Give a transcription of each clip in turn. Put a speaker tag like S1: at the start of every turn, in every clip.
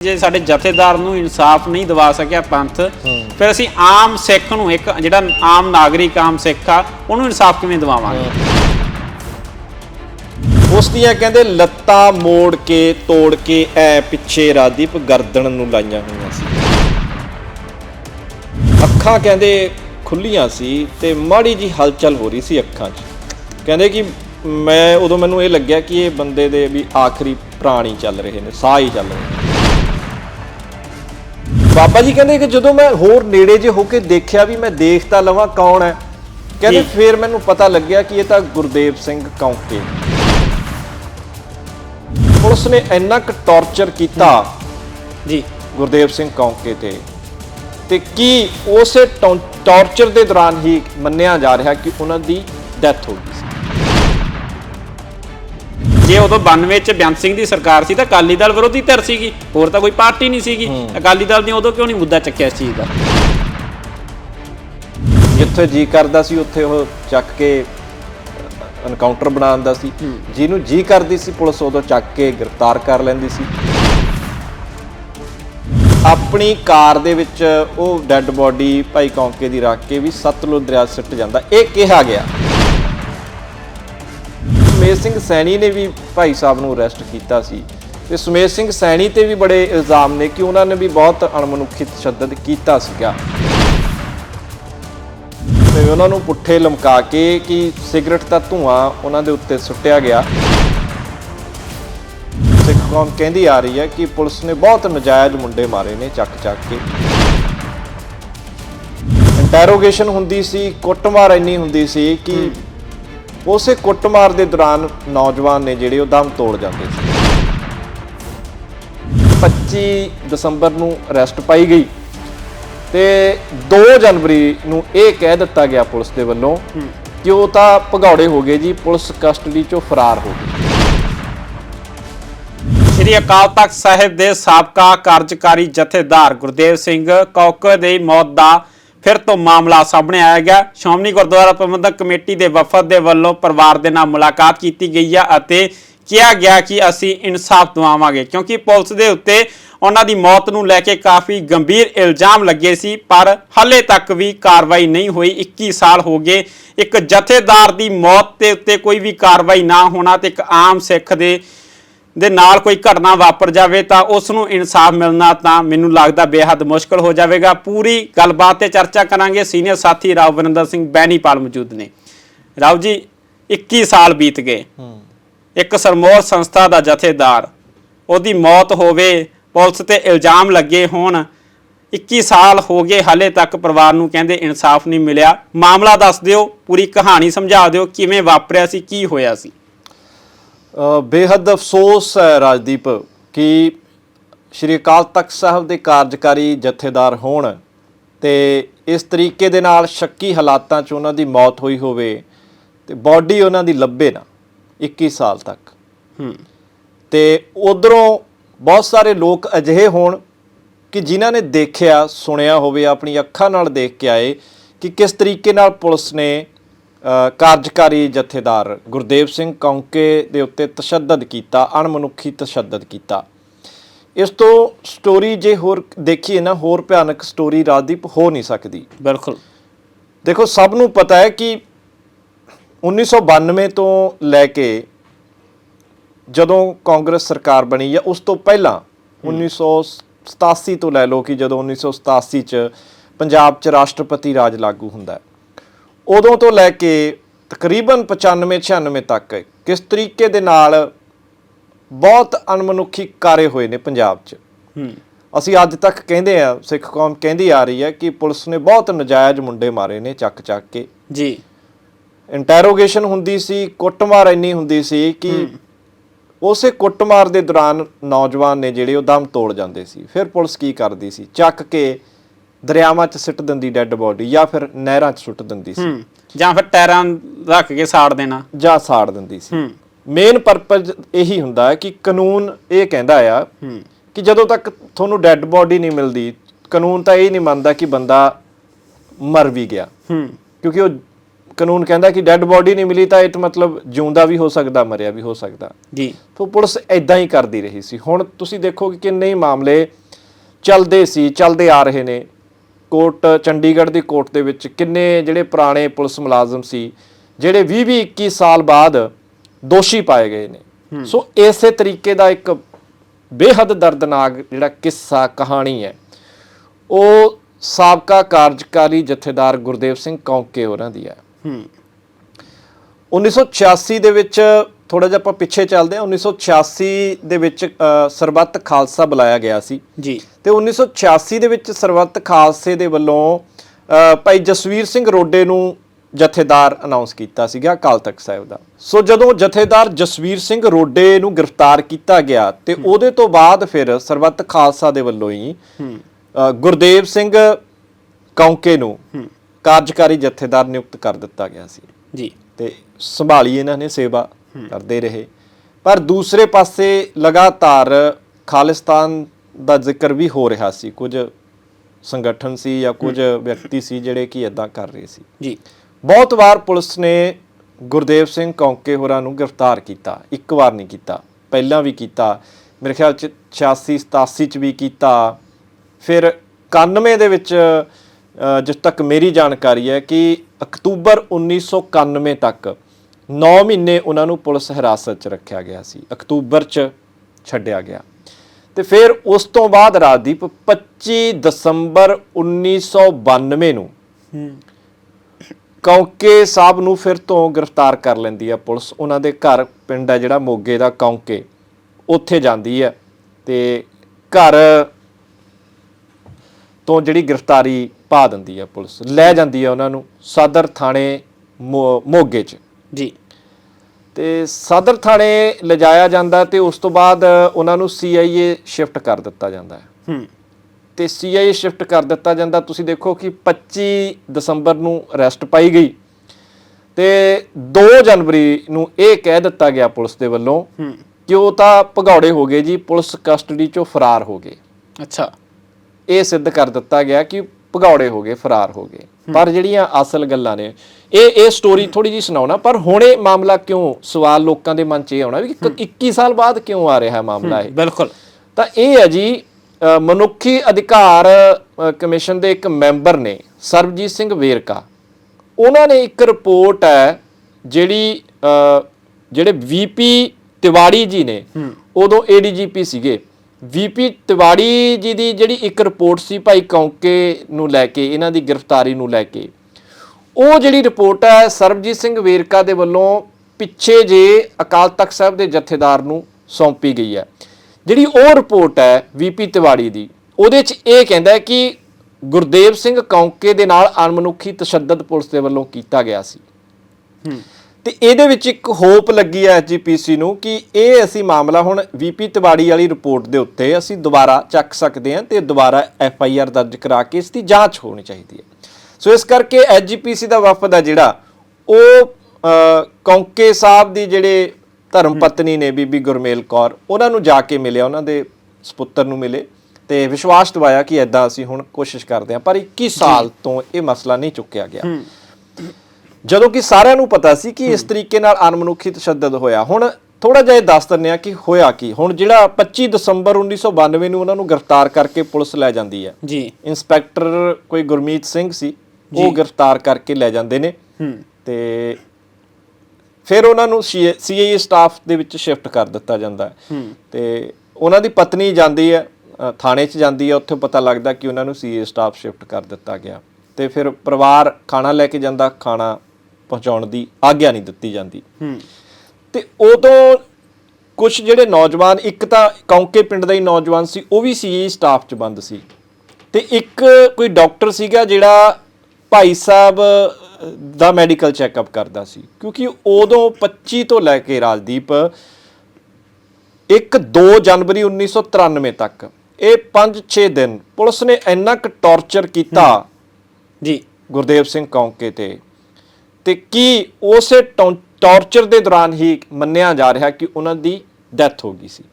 S1: ਜੇ ਸਾਡੇ ਜਥੇਦਾਰ ਨੂੰ ਇਨਸਾਫ ਨਹੀਂ ਦਿਵਾ ਸਕਿਆ ਪੰਥ ਫਿਰ ਅਸੀਂ ਆਮ ਸਿੱਖ ਨੂੰ ਇੱਕ ਜਿਹੜਾ ਆਮ ਨਾਗਰਿਕ ਆਮ ਸਿੱਖ ਆ ਉਹਨੂੰ ਇਨਸਾਫ ਕਿਵੇਂ ਦਿਵਾਵਾਂਗੇ?
S2: ਉਸ ਦੀਆਂ ਕਹਿੰਦੇ ਲੱਤਾਂ ਮੋੜ ਕੇ ਤੋੜ ਕੇ ਐ ਪਿੱਛੇ ਰਾਦੀਪ ਗਰਦਨ ਨੂੰ ਲਾਈਆਂ ਹੋਈਆਂ ਸੀ। ਅੱਖਾਂ ਕਹਿੰਦੇ ਖੁੱਲੀਆਂ ਸੀ ਤੇ ਮਾੜੀ ਜੀ ਹਲਚਲ ਹੋ ਰਹੀ ਸੀ ਅੱਖਾਂ 'ਚ। ਕਹਿੰਦੇ ਕਿ ਮੈਂ ਉਦੋਂ ਮੈਨੂੰ ਇਹ ਲੱਗਿਆ ਕਿ ਇਹ ਬੰਦੇ ਦੇ ਵੀ ਆਖਰੀ ਪ੍ਰਾਣੀ ਚੱਲ ਰਹੇ ਨੇ ਸਾਹ ਹੀ ਚੱਲ ਰਹੇ ਨੇ। ਬਾਬਾ ਜੀ ਕਹਿੰਦੇ ਕਿ ਜਦੋਂ ਮੈਂ ਹੋਰ ਨੇੜੇ ਜੇ ਹੋ ਕੇ ਦੇਖਿਆ ਵੀ ਮੈਂ ਦੇਖ ਤਾਂ ਲਵਾਂ ਕੌਣ ਹੈ ਕਹਿੰਦੇ। ਫਿਰ ਮੈਨੂੰ ਪਤਾ ਲੱਗਿਆ ਕਿ ਇਹ ਤਾਂ ਗੁਰਦੇਵ ਸਿੰਘ ਕੌਂਕੇ। ਪੁਲਿਸ ਨੇ ਇੰਨਾ ਕੁ ਟੌਰਚਰ ਕੀਤਾ
S1: ਜੀ
S2: ਗੁਰਦੇਵ ਸਿੰਘ ਕੌਂਕੇ ਤੇ ਤੇ ਕੀ ਉਸੇ ਟੌਰਚਰ ਦੇ ਦੌਰਾਨ ਹੀ ਮੰਨਿਆ ਜਾ ਰਿਹਾ ਕਿ ਉਹਨਾਂ ਦੀ ਡੈਥ ਹੋ ਗਈ ਸੀ।
S1: ਜੇ ਉਦੋਂ 92 ਚ ਬੇਅੰਤ ਸਿੰਘ ਦੀ ਸਰਕਾਰ ਸੀ ਤਾਂ ਅਕਾਲੀ ਦਲ ਵਿਰੋਧੀ ਧਿਰ ਸੀਗੀ। ਹੋਰ ਤਾਂ ਕੋਈ ਪਾਰਟੀ ਨਹੀਂ ਸੀਗੀ। ਅਕਾਲੀ ਦਲ ਨੇ ਉਦੋਂ ਕਿਉਂ ਨਹੀਂ ਮੁੱਦਾ ਚੱਕਿਆ ਇਸ ਚੀਜ਼ ਦਾ?
S2: ਜਿੱਥੇ ਜੀ ਕਰਦਾ ਸੀ ਉੱਥੇ ਉਹ ਚੱਕ ਕੇ ਐਨਕਾਊਂਟਰ ਬਣਾਉਂਦਾ ਸੀ। ਜਿਹਨੂੰ ਜੀ ਕਰਦੀ ਸੀ ਪੁਲਿਸ ਉਦੋਂ ਚੱਕ ਕੇ ਗ੍ਰਿਫਤਾਰ ਕਰ ਲੈਂਦੀ ਸੀ। ਆਪਣੀ ਕਾਰ ਦੇ ਵਿੱਚ ਉਹ ਡੈੱਡ ਬੋਡੀ ਭਾਈ ਕੌਂਕੇ ਦੀ ਰੱਖ ਕੇ ਵੀ ਸਤਲੁਜ ਦਰਿਆ ਸਿੱਟ ਜਾਂਦਾ। ਇਹ ਕਿਹਾ ਗਿਆ। ਸੁਮੇਧ ਸਿੰਘ ਸੈਣੀ ਨੇ ਵੀ ਭਾਈ ਸਾਹਿਬ ਨੂੰ ਅਰੈਸਟ ਕੀਤਾ ਸੀ। ਤੇ ਸੁਮੇਧ ਸਿੰਘ ਸੈਣੀ ਤੇ ਵੀ ਬੜੇ ਇਲਜ਼ਾਮ ਨੇ ਕਿ ਉਹਨਾਂ ਨੇ ਵੀ ਬਹੁਤ ਅਣਮਨੁੱਖੀ ਤਸ਼ੱਦਦ ਕੀਤਾ ਸੀਗਾ। ਤੇ ਉਹਨਾਂ ਨੂੰ ਪੁੱਠੇ ਲਮਕਾ ਕੇ ਕਿ ਸਿਗਰਟ ਦਾ ਧੂਆਂ ਉਹਨਾਂ ਦੇ ਉੱਤੇ ਸੁੱਟਿਆ ਗਿਆ। ਸਿੱਖ ਕੌਮ ਕਹਿੰਦੀ ਆ ਰਹੀ ਹੈ ਕਿ ਪੁਲਿਸ ਨੇ ਬਹੁਤ ਨਜਾਇਜ਼ ਮੁੰਡੇ ਮਾਰੇ ਨੇ ਚੱਕ ਚੱਕ ਕੇ। ਇੰਟਰੋਗੇਸ਼ਨ ਹੁੰਦੀ ਸੀ, ਕੁੱਟਮਾਰ ਇੰਨੀ ਹੁੰਦੀ ਸੀ ਕਿ ਉਸੇ ਕੁੱਟਮਾਰ ਦੇ ਦੌਰਾਨ ਨੌਜਵਾਨ ਨੇ ਜਿਹੜੇ ਉਹ ਦਮ ਤੋੜ ਜਾਂਦੇ ਸੀ। 25 ਦਸੰਬਰ ਨੂੰ ਅਰੈਸਟ ਪਾਈ ਗਈ ਤੇ 2 ਜਨਵਰੀ ਨੂੰ ਇਹ ਕਹਿ ਦਿੱਤਾ ਗਿਆ ਪੁਲਿਸ ਦੇ ਵੱਲੋਂ ਕਿ ਉਹ ਤਾਂ ਭਗੌੜੇ ਹੋ ਗਏ ਜੀ ਪੁਲਿਸ ਕਸਟਡੀ ਚੋਂ ਫਰਾਰ ਹੋ ਗਏ
S1: ਸ੍ਰੀ ਅਕਾਲ ਤਖਤ ਸਾਹਿਬ ਦੇ ਸਾਬਕਾ ਕਾਰਜਕਾਰੀ ਜਥੇਦਾਰ ਗੁਰਦੇਵ ਸਿੰਘ ਕੌਕਰ ਦੀ ਮੌਤ ਦਾ ਫਿਰ ਤੋਂ ਮਾਮਲਾ ਸਾਹਮਣੇ ਆਇਆ ਗਿਆ। ਸ਼੍ਰੋਮਣੀ ਗੁਰਦੁਆਰਾ ਪ੍ਰਬੰਧਕ ਕਮੇਟੀ ਦੇ ਵਫਦ ਦੇ ਵੱਲੋਂ ਪਰਿਵਾਰ ਦੇ ਨਾਲ ਮੁਲਾਕਾਤ ਕੀਤੀ ਗਈ ਆ ਅਤੇ ਕਿਹਾ ਗਿਆ ਕਿ ਅਸੀਂ ਇਨਸਾਫ ਦਿਵਾਵਾਂਗੇ ਕਿਉਂਕਿ ਪੁਲਿਸ ਦੇ ਉੱਤੇ ਉਹਨਾਂ ਦੀ ਮੌਤ ਨੂੰ ਲੈ ਕੇ ਕਾਫੀ ਗੰਭੀਰ ਇਲਜ਼ਾਮ ਲੱਗੇ ਸੀ, ਪਰ ਹਾਲੇ ਤੱਕ ਵੀ ਕਾਰਵਾਈ ਨਹੀਂ ਹੋਈ। 21 ਸਾਲ ਹੋ ਗਏ। ਇੱਕ ਜਥੇਦਾਰ ਦੀ ਮੌਤ ਦੇ ਉੱਤੇ ਕੋਈ ਵੀ ਕਾਰਵਾਈ ਨਾ ਹੋਣਾ ਤੇ ਇੱਕ ਆਮ ਸਿੱਖ ਦੇ ਦੇ ਨਾਲ ਕੋਈ ਘਟਨਾ ਵਾਪਰ ਜਾਵੇ ਤਾਂ ਉਸ ਨੂੰ ਇਨਸਾਫ ਮਿਲਣਾ ਤਾਂ ਮੈਨੂੰ ਲੱਗਦਾ ਬੇਹੱਦ ਮੁਸ਼ਕਲ ਹੋ ਜਾਵੇਗਾ। ਪੂਰੀ ਗੱਲਬਾਤ ਤੇ ਚਰਚਾ ਕਰਾਂਗੇ। ਸੀਨੀਅਰ ਸਾਥੀ ਰਾਵ ਵਰਿੰਦਰ ਸਿੰਘ ਬੈਣੀਪਾਲ ਮੌਜੂਦ ਨੇ। ਰਾਵ ਜੀ 21 ਸਾਲ ਬੀਤ ਗਏ। ਇੱਕ ਸਰਮੋਰ ਸੰਸਥਾ ਦਾ ਜਥੇਦਾਰ ਉਹਦੀ ਮੌਤ ਹੋਵੇ ਪੁਲਿਸ ਤੇ ਇਲਜ਼ਾਮ ਲੱਗੇ ਹੋਣ 21 ਸਾਲ ਹੋ ਗਏ ਹਾਲੇ ਤੱਕ ਪਰਿਵਾਰ ਨੂੰ ਕਹਿੰਦੇ ਇਨਸਾਫ ਨਹੀਂ ਮਿਲਿਆ। ਮਾਮਲਾ ਦੱਸ ਦਿਓ ਪੂਰੀ ਕਹਾਣੀ ਸਮਝਾ ਦਿਓ ਕਿਵੇਂ ਵਾਪਰਿਆ ਸੀ ਕੀ ਹੋਇਆ ਸੀ?
S2: ਬੇਹੱਦ ਅਫਸੋਸ ਹੈ ਰਾਜਦੀਪ ਕਿ ਸ਼੍ਰੀ ਅਕਾਲ ਤਖਤ ਸਾਹਿਬ ਦੇ ਕਾਰਜਕਾਰੀ ਜਥੇਦਾਰ ਹੋਣ ਤੇ ਇਸ ਤਰੀਕੇ ਦੇ ਨਾਲ ਸ਼ੱਕੀ ਹਾਲਾਤਾਂ 'ਚ ਉਹਨਾਂ ਦੀ ਮੌਤ ਹੋਈ ਹੋਵੇ ਤੇ ਬਾਡੀ ਉਹਨਾਂ ਦੀ ਲੱਭੇ ਨਾ 21 ਸਾਲ ਤੱਕ।
S1: ਹੂੰ।
S2: ਤੇ ਉਧਰੋਂ ਬਹੁਤ ਸਾਰੇ ਲੋਕ ਅਜਿਹੇ ਹੋਣ ਕਿ ਜਿਨ੍ਹਾਂ ਨੇ ਦੇਖਿਆ ਸੁਣਿਆ ਹੋਵੇ ਆਪਣੀ ਅੱਖਾਂ ਨਾਲ ਦੇਖ ਕੇ ਆਏ ਕਿ ਕਿਸ ਤਰੀਕੇ ਨਾਲ ਪੁਲਿਸ ਨੇ ਕਾਰਜਕਾਰੀ ਜਥੇਦਾਰ ਗੁਰਦੇਵ ਸਿੰਘ ਕੌਂਕੇ ਦੇ ਉੱਤੇ ਤਸ਼ੱਦਦ ਕੀਤਾ ਅਣਮਨੁੱਖੀ ਤਸ਼ੱਦਦ ਕੀਤਾ। ਇਸ ਤੋਂ ਸਟੋਰੀ ਜੇ ਹੋਰ ਦੇਖੀਏ ਨਾ ਹੋਰ ਭਿਆਨਕ ਸਟੋਰੀ ਰਾਜਦੀਪ ਹੋ ਨਹੀਂ ਸਕਦੀ।
S1: ਬਿਲਕੁਲ।
S2: ਦੇਖੋ ਸਭ ਨੂੰ ਪਤਾ ਹੈ ਕਿ 1992 ਤੋਂ ਲੈ ਕੇ ਜਦੋਂ ਕਾਂਗਰਸ ਸਰਕਾਰ ਬਣੀ ਜਾਂ ਉਸ ਤੋਂ ਪਹਿਲਾਂ 1987 ਤੋਂ ਲੈ ਲਓ ਕਿ ਜਦੋਂ 1987 ਚ ਪੰਜਾਬ ਚ ਰਾਸ਼ਟਰਪਤੀ ਰਾਜ ਲਾਗੂ ਹੁੰਦਾ ਹੈ। ਉਦੋਂ ਤੋਂ ਲੈ ਕੇ ਤਕਰੀਬਨ 95 96 ਤੱਕ ਕਿਸ ਤਰੀਕੇ ਦੇ ਨਾਲ ਬਹੁਤ ਅਣਮਨੁੱਖੀ ਕਾਰੇ ਹੋਏ ਨੇ ਪੰਜਾਬ 'ਚ। ਅਸੀਂ ਅੱਜ ਤੱਕ ਕਹਿੰਦੇ ਆ ਸਿੱਖ ਕੌਮ ਕਹਿੰਦੀ ਆ ਰਹੀ ਹੈ ਕਿ ਪੁਲਿਸ ਨੇ ਬਹੁਤ ਨਜਾਇਜ਼ ਮੁੰਡੇ ਮਾਰੇ ਨੇ ਚੱਕ ਚੱਕ ਕੇ।
S1: ਜੀ।
S2: ਇੰਟਰੋਗੇਸ਼ਨ ਹੁੰਦੀ ਸੀ ਕੁੱਟਮਾਰ ਇੰਨੀ ਹੁੰਦੀ ਸੀ ਕਿ ਉਸੇ ਕੁੱਟਮਾਰ ਦੇ ਦੌਰਾਨ ਨੌਜਵਾਨ ਨੇ ਜਿਹੜੇ ਉਹ ਦਮ ਤੋੜ ਜਾਂਦੇ ਸੀ। ਫਿਰ ਪੁਲਿਸ ਕੀ ਕਰਦੀ ਸੀ? ਚੱਕ ਕੇ ਦਰਿਆਵਾਂ 'ਚ ਸਿੱਟ ਦਿੰਦੀ ਡੈੱਡ ਬੋਡੀ ਜਾਂ ਫਿਰ ਨਹਿਰਾਂ 'ਚ ਸੁੱਟ ਦਿੰਦੀ ਸੀ।
S1: ਹੂੰ। ਜਾਂ ਫਿਰ ਟਾਇਰਾਂ ਰੱਖ ਕੇ ਸਾੜ ਦੇਣਾ।
S2: ਜਾਂ ਸਾੜ ਦਿੰਦੀ ਸੀ।
S1: ਹੂੰ।
S2: ਮੇਨ ਪਰਪਸ ਇਹੀ ਹੁੰਦਾ ਹੈ ਕਿ ਕਾਨੂੰਨ ਇਹ ਕਹਿੰਦਾ ਆ
S1: ਹੂੰ।
S2: ਕਿ ਜਦੋਂ ਤੱਕ ਤੁਹਾਨੂੰ ਡੈੱਡ ਬੋਡੀ ਨਹੀਂ ਮਿਲਦੀ ਕਾਨੂੰਨ ਤਾਂ ਇਹ ਨਹੀਂ ਮੰਨਦਾ ਕਿ ਬੰਦਾ ਮਰ ਵੀ ਗਿਆ।
S1: ਹੂੰ।
S2: ਕਿਉਂਕਿ ਉਹ ਕਾਨੂੰਨ ਕਹਿੰਦਾ ਕਿ ਡੈੱਡ ਬੋਡੀ ਨਹੀਂ ਮਿਲੀ ਤਾਂ ਇਹ ਮਤਲਬ ਜਿਉਂਦਾ ਵੀ ਹੋ ਸਕਦਾ ਮਰਿਆ ਵੀ ਹੋ ਸਕਦਾ।
S1: ਜੀ।
S2: ਤਾਂ ਪੁਲਿਸ ਇਦਾਂ ਹੀ ਕਰਦੀ ਰਹੀ ਸੀ। ਹੁਣ ਤੁਸੀਂ ਦੇਖੋ ਕਿ ਕਿੰਨੇ ਹੀ ਮਾਮਲੇ ਚੱਲਦੇ ਸੀ ਚੱਲਦੇ ਆ ਰਹੇ ਨੇ। ਕੋਰਟ ਚੰਡੀਗੜ੍ਹ ਦੀ ਕੋਰਟ ਦੇ ਵਿੱਚ ਕਿੰਨੇ ਜਿਹੜੇ ਪੁਰਾਣੇ ਪੁਲਿਸ ਮੁਲਾਜ਼ਮ ਸੀ ਜਿਹੜੇ 20 20 21 ਸਾਲ ਬਾਅਦ ਦੋਸ਼ੀ ਪਾਏ ਗਏ ਨੇ। ਸੋ ਇਸੇ ਤਰੀਕੇ ਦਾ ਇੱਕ ਬੇਹੱਦ ਦਰਦਨਾਕ ਜਿਹੜਾ ਕਿੱਸਾ ਕਹਾਣੀ ਹੈ। ਉਹ ਸਾਬਕਾ ਕਾਰਜਕਾਰੀ ਜਥੇਦਾਰ ਗੁਰਦੇਵ ਸਿੰਘ ਕੌਂਕੇ ਹੋਰਾਂ ਦੀ ਹੈ।
S1: ਹੂੰ।
S2: 1986 ਦੇ ਵਿੱਚ ਥੋੜਾ ਜਿਹਾ ਆਪਾਂ ਪਿੱਛੇ ਚੱਲਦੇ ਹਾਂ 1986 ਦੇ ਵਿੱਚ ਸਰਬੱਤ ਖਾਲਸਾ ਬੁਲਾਇਆ ਗਿਆ ਸੀ।
S1: ਜੀ।
S2: ਤੇ 1986 ਦੇ ਵਿੱਚ ਸਰਬੱਤ ਖਾਲਸੇ ਦੇ ਵੱਲੋਂ ਭਾਈ ਜਸਵੀਰ ਸਿੰਘ ਰੋਡੇ ਨੂੰ ਜਥੇਦਾਰ ਅਨਾਉਂਸ ਕੀਤਾ ਸੀਗਾ ਅਕਾਲ ਤਖਤ ਸਾਹਿਬ ਦਾ। ਸੋ ਜਦੋਂ ਜਥੇਦਾਰ ਜਸਵੀਰ ਸਿੰਘ ਰੋਡੇ ਨੂੰ ਗ੍ਰਿਫਤਾਰ ਕੀਤਾ ਗਿਆ ਤੇ ਉਹਦੇ ਤੋਂ ਬਾਅਦ ਫਿਰ ਸਰਬੱਤ ਖਾਲਸਾ ਦੇ ਵੱਲੋਂ ਹੀ ਗੁਰਦੇਵ ਸਿੰਘ ਕੌਂਕੇ ਨੂੰ ਕਾਰਜਕਾਰੀ ਜਥੇਦਾਰ ਨਿਯੁਕਤ ਕਰ ਦਿੱਤਾ ਗਿਆ ਸੀ।
S1: ਜੀ।
S2: ਤੇ ਸੰਭਾਲੀ ਇਹਨਾਂ ਨੇ ਸੇਵਾ ਕਰਦੇ ਰਹੇ। ਪਰ ਦੂਸਰੇ ਪਾਸੇ ਲਗਾਤਾਰ ਖਾਲਿਸਤਾਨ ਦਾ ਜ਼ਿਕਰ ਵੀ ਹੋ ਰਿਹਾ ਸੀ। ਕੁਝ ਸੰਗਠਨ ਸੀ ਜਾਂ ਕੁਝ ਵਿਅਕਤੀ ਸੀ ਜਿਹੜੇ ਕਿ ਇਦਾਂ ਕਰ ਰਹੇ ਸੀ।
S1: ਜੀ।
S2: ਬਹੁਤ ਵਾਰ ਪੁਲਿਸ ਨੇ ਗੁਰਦੇਵ ਸਿੰਘ ਕੌਂਕੇ ਹੋਰਾਂ ਨੂੰ ਗ੍ਰਿਫਤਾਰ ਕੀਤਾ। ਇੱਕ ਵਾਰ ਨਹੀਂ ਕੀਤਾ। ਪਹਿਲਾਂ ਵੀ ਕੀਤਾ। ਮੇਰੇ ਖਿਆਲ ਚ 86 87 ਚ ਵੀ ਕੀਤਾ। ਫਿਰ 91 ਦੇ ਵਿੱਚ ਜਿਸ ਤੱਕ ਮੇਰੀ ਜਾਣਕਾਰੀ ਹੈ ਕਿ ਅਕਤੂਬਰ 1991 ਤੱਕ 9 ਮਹੀਨੇ ਉਹਨਾਂ ਨੂੰ ਪੁਲਿਸ ਹਿਰਾਸਤ 'ਚ ਰੱਖਿਆ ਗਿਆ ਸੀ ਅਕਤੂਬਰ 'ਚ ਛੱਡਿਆ ਗਿਆ। ਤੇ ਫਿਰ ਉਸ ਤੋਂ ਬਾਅਦ ਰਾਜਦੀਪ 25 ਦਸੰਬਰ 1992 ਨੂੰ ਕੌਂਕੇ ਸਾਹਿਬ ਨੂੰ ਫਿਰ ਤੋਂ ਗ੍ਰਿਫਤਾਰ ਕਰ ਲੈਂਦੀ ਹੈ ਪੁਲਿਸ। ਉਹਨਾਂ ਦੇ ਘਰ ਪਿੰਡ ਹੈ ਜਿਹੜਾ ਮੋਗੇ ਦਾ ਕੌਂਕੇ ਉੱਥੇ ਜਾਂਦੀ ਹੈ ਤੇ ਘਰ ਤੋਂ ਜਿਹੜੀ ਗ੍ਰਿਫਤਾਰੀ ਪਾ ਦਿੰਦੀ ਹੈ ਪੁਲਿਸ। ਲੈ ਜਾਂਦੀ ਹੈ ਉਹਨਾਂ ਨੂੰ ਸਦਰ ਥਾਣੇ ਮੋਗੇ 'ਚ।
S1: ਜੀ।
S2: ਤੇ ਸਦਰ ਥਾਣੇ ਲਿਜਾਇਆ ਜਾਂਦਾ ਤੇ ਉਸ ਤੋਂ ਬਾਅਦ ਉਹਨਾਂ ਨੂੰ ਸੀਆਈਏ ਸ਼ਿਫਟ ਕਰ ਦਿੱਤਾ ਜਾਂਦਾ ਹੈ।
S1: ਹੂੰ।
S2: ਤੇ ਸੀਆਈਏ ਸ਼ਿਫਟ ਕਰ ਦਿੱਤਾ ਜਾਂਦਾ ਤੁਸੀਂ ਦੇਖੋ ਕਿ 25 ਦਸੰਬਰ ਨੂੰ ਅਰੈਸਟ ਪਾਈ ਗਈ। ਤੇ 2 ਜਨਵਰੀ ਨੂੰ ਇਹ ਕਹਿ ਦਿੱਤਾ ਗਿਆ ਪੁਲਿਸ ਦੇ ਵੱਲੋਂ
S1: ਹੂੰ।
S2: ਕਿ ਉਹ ਤਾਂ ਭਗੌੜੇ ਹੋ ਗਏ ਜੀ ਪੁਲਿਸ ਕਸਟਡੀ ਚੋਂ ਫਰਾਰ ਹੋ ਗਏ।
S1: ਅੱਛਾ।
S2: ਇਹ ਸਿੱਧ ਕਰ ਦਿੱਤਾ ਗਿਆ ਕਿ ਭਗੌੜੇ ਹੋ ਗਏ ਫਰਾਰ ਹੋ ਗਏ। ਪਰ ਜਿਹੜੀਆਂ ਅਸਲ ਗੱਲਾਂ ਨੇ ਇਹ ਇਹ ਸਟੋਰੀ ਥੋੜੀ ਜੀ ਸੁਣਾਉਣਾ ਪਰ ਹੁਣ ਮਾਮਲਾ ਕਿਉਂ ਸਵਾਲ ਲੋਕਾਂ ਦੇ ਮਨ 'ਚ ਇਹ ਆਉਣਾ ਵੀ ਕਿ 21 ਸਾਲ ਬਾਅਦ ਕਿਉਂ ਆ ਰਿਹਾ ਹੈ ਮਾਮਲਾ ਇਹ?
S1: ਬਿਲਕੁਲ।
S2: ਤਾਂ ਇਹ ਹੈ ਜੀ ਮਨੁੱਖੀ ਅਧਿਕਾਰ ਕਮਿਸ਼ਨ ਦੇ ਇੱਕ ਮੈਂਬਰ ਨੇ ਸਰਬਜੀਤ ਸਿੰਘ ਵੇਰਕਾ। ਉਹਨਾਂ ਨੇ ਇੱਕ ਰਿਪੋਰਟ ਹੈ ਜਿਹੜੀ ਜਿਹੜੇ ਵੀਪੀ ਤਿਵਾੜੀ ਜੀ ਨੇ ਉਦੋਂ ਏਡੀਜੀਪੀ ਸੀਗੇ। ਵੀਪੀ ਤਿਵਾੜੀ ਜੀ ਦੀ ਜਿਹੜੀ ਇੱਕ ਰਿਪੋਰਟ ਸੀ ਭਾਈ ਕੌਂਕੇ ਨੂੰ ਲੈ ਕੇ, ਇਹਨਾਂ ਦੀ ਗ੍ਰਿਫਤਾਰੀ ਨੂੰ ਲੈ ਕੇ, ਉਹ ਜਿਹੜੀ ਰਿਪੋਰਟ ਹੈ ਸਰਬਜੀਤ ਸਿੰਘ ਵੇਰਕਾ ਦੇ ਵੱਲੋਂ ਪਿੱਛੇ ਜੇ ਅਕਾਲ ਤਖਤ ਸਾਹਿਬ ਦੇ ਜਥੇਦਾਰ ਨੂੰ ਸੌਂਪੀ ਗਈ ਹੈ। ਜਿਹੜੀ ਉਹ ਰਿਪੋਰਟ ਹੈ ਵੀਪੀ ਤਿਵਾੜੀ ਦੀ, ਉਹਦੇ 'ਚ ਇਹ ਕਹਿੰਦਾ ਹੈ ਕਿ ਗੁਰਦੇਵ ਸਿੰਘ ਕੌਂਕੇ ਦੇ ਨਾਲ ਅਣਮਨੁੱਖੀ ਤਸ਼ੱਦਦ ਪੁਲਿਸ ਦੇ ਵੱਲੋਂ ਕੀਤਾ ਗਿਆ ਸੀ। ਤੇ ਇਹਦੇ ਵਿੱਚ ਇੱਕ ਹੋਪ ਲੱਗੀ ਹੈ ਐਸਜੀਪੀਸੀ ਨੂੰ ਕਿ ਇਹ ਅਸੀਂ ਮਾਮਲਾ ਹੁਣ ਵੀਪੀ ਤਿਵਾੜੀ ਵਾਲੀ ਰਿਪੋਰਟ ਦੇ ਉੱਤੇ ਅਸੀਂ ਦੁਬਾਰਾ ਚੱਕ ਸਕਦੇ ਹਾਂ ਤੇ ਦੁਬਾਰਾ ਐਫਆਈਆਰ ਦਰਜ ਕਰਾ ਕੇ ਇਸ ਦੀ ਜਾਂਚ ਹੋਣੀ ਚਾਹੀਦੀ ਹੈ। ਸੋ ਇਸ ਕਰਕੇ ਐਸਜੀਪੀਸੀ ਦਾ ਵਫਦ ਹੈ ਜਿਹੜਾ ਉਹ ਕੌਂਕੇ ਸਾਹਿਬ ਦੀ ਜਿਹੜੇ ਧਰਮ ਪਤਨੀ ਨੇ ਬੀਬੀ ਗੁਰਮੇਲ ਕੌਰ ਉਹਨਾਂ ਨੂੰ ਜਾ ਕੇ ਮਿਲਿਆ ਉਹਨਾਂ ਦੇ ਸੁਪੁੱਤਰ ਨੂੰ ਮਿਲੇ ਤੇ ਵਿਸ਼ਵਾਸ ਦਿਵਾਇਆ ਕਿ ਐਦਾਂ ਅਸੀਂ ਹੁਣ ਕੋਸ਼ਿਸ਼ ਕਰਦੇ ਹਾਂ ਪਰ 21 ਸਾਲ ਤੋਂ ਇਹ ਮਸਲਾ ਨਹੀਂ ਚੁੱਕਿਆ ਗਿਆ। ਜਦੋਂ ਕਿ ਸਾਰਿਆਂ ਨੂੰ ਪਤਾ ਸੀ ਕਿ ਇਸ ਤਰੀਕੇ ਨਾਲ ਅਨਮਨੁੱਖੀ ਤਸ਼ੱਦਦ ਹੋਇਆ। ਹੁਣ ਥੋੜਾ ਜਿਹਾ ਦੱਸ ਦਿੰਦੇ ਆ ਕਿ ਹੋਇਆ ਕੀ। ਹੁਣ ਜਿਹੜਾ 25 ਦਸੰਬਰ 1992 ਨੂੰ ਉਹਨਾਂ ਨੂੰ ਗ੍ਰਿਫਤਾਰ ਕਰਕੇ ਪੁਲਿਸ ਲੈ ਜਾਂਦੀ ਹੈ।
S1: ਜੀ।
S2: ਇੰਸਪੈਕਟਰ ਕੋਈ ਗੁਰਮੀਤ ਸਿੰਘ ਸੀ ਉਹ ਗ੍ਰਿਫਤਾਰ ਕਰਕੇ ਲੈ ਜਾਂਦੇ ਨੇ।
S1: ਹੂੰ।
S2: ਤੇ ਫਿਰ ਉਹਨਾਂ ਨੂੰ ਸੀਆਈਏ ਸਟਾਫ ਦੇ ਵਿੱਚ ਸ਼ਿਫਟ ਕਰ ਦਿੱਤਾ ਜਾਂਦਾ ਹੈ। ਤੇ ਉਹਨਾਂ ਦੀ ਪਤਨੀ ਜਾਂਦੀ ਹੈ ਥਾਣੇ 'ਚ ਜਾਂਦੀ ਹੈ। ਉੱਥੇ ਪਤਾ ਲੱਗਦਾ ਕਿ ਉਹਨਾਂ ਨੂੰ ਸੀਏ ਸਟਾਫ ਸ਼ਿਫਟ ਕਰ ਦਿੱਤਾ ਗਿਆ। ਤੇ ਫਿਰ ਪਰਿਵਾਰ ਖਾਣਾ ਲੈ ਕੇ ਜਾਂਦਾ ਖਾਣਾ ਪਹੁੰਚਾਉਣ ਦੀ ਆਗਿਆ ਨਹੀਂ ਦਿੱਤੀ ਜਾਂਦੀ। ਤੇ ਉਦੋਂ ਕੁਝ ਜਿਹੜੇ ਨੌਜਵਾਨ ਇੱਕ ਤਾਂ ਕੌਂਕੇ ਪਿੰਡ ਦਾ ਹੀ ਨੌਜਵਾਨ ਸੀ ਉਹ ਵੀ ਸੀਏ ਸਟਾਫ 'ਚ ਬੰਦ ਸੀ। ਤੇ ਇੱਕ ਕੋਈ ਡਾਕਟਰ ਸੀਗਾ ਜਿਹੜਾ ਭਾਈ ਸਾਹਿਬ ਦਾ ਮੈਡੀਕਲ ਚੈੱਕਅਪ ਕਰਦਾ ਸੀ। ਕਿਉਂਕਿ ਉਦੋਂ 25 ਤੋਂ ਲੈ ਕੇ ਰਾਜਦੀਪ ਇੱਕ 2 ਜਨਵਰੀ 1993 ਤੱਕ ਇਹ 5-6 ਦਿਨ ਪੁਲਿਸ ਨੇ ਇੰਨਾ ਕੁ ਟੌਰਚਰ ਕੀਤਾ
S1: ਜੀ।
S2: ਗੁਰਦੇਵ ਸਿੰਘ ਕੌਂਕੇ ਤੇ ਤੇ ਕੀ ਉਸੇ ਟੌਰਚਰ ਦੇ ਦੌਰਾਨ ਹੀ ਮੰਨਿਆ ਜਾ ਰਿਹਾ ਕਿ ਉਹਨਾਂ ਦੀ ਡੈਥ ਹੋ ਗਈ ਸੀ?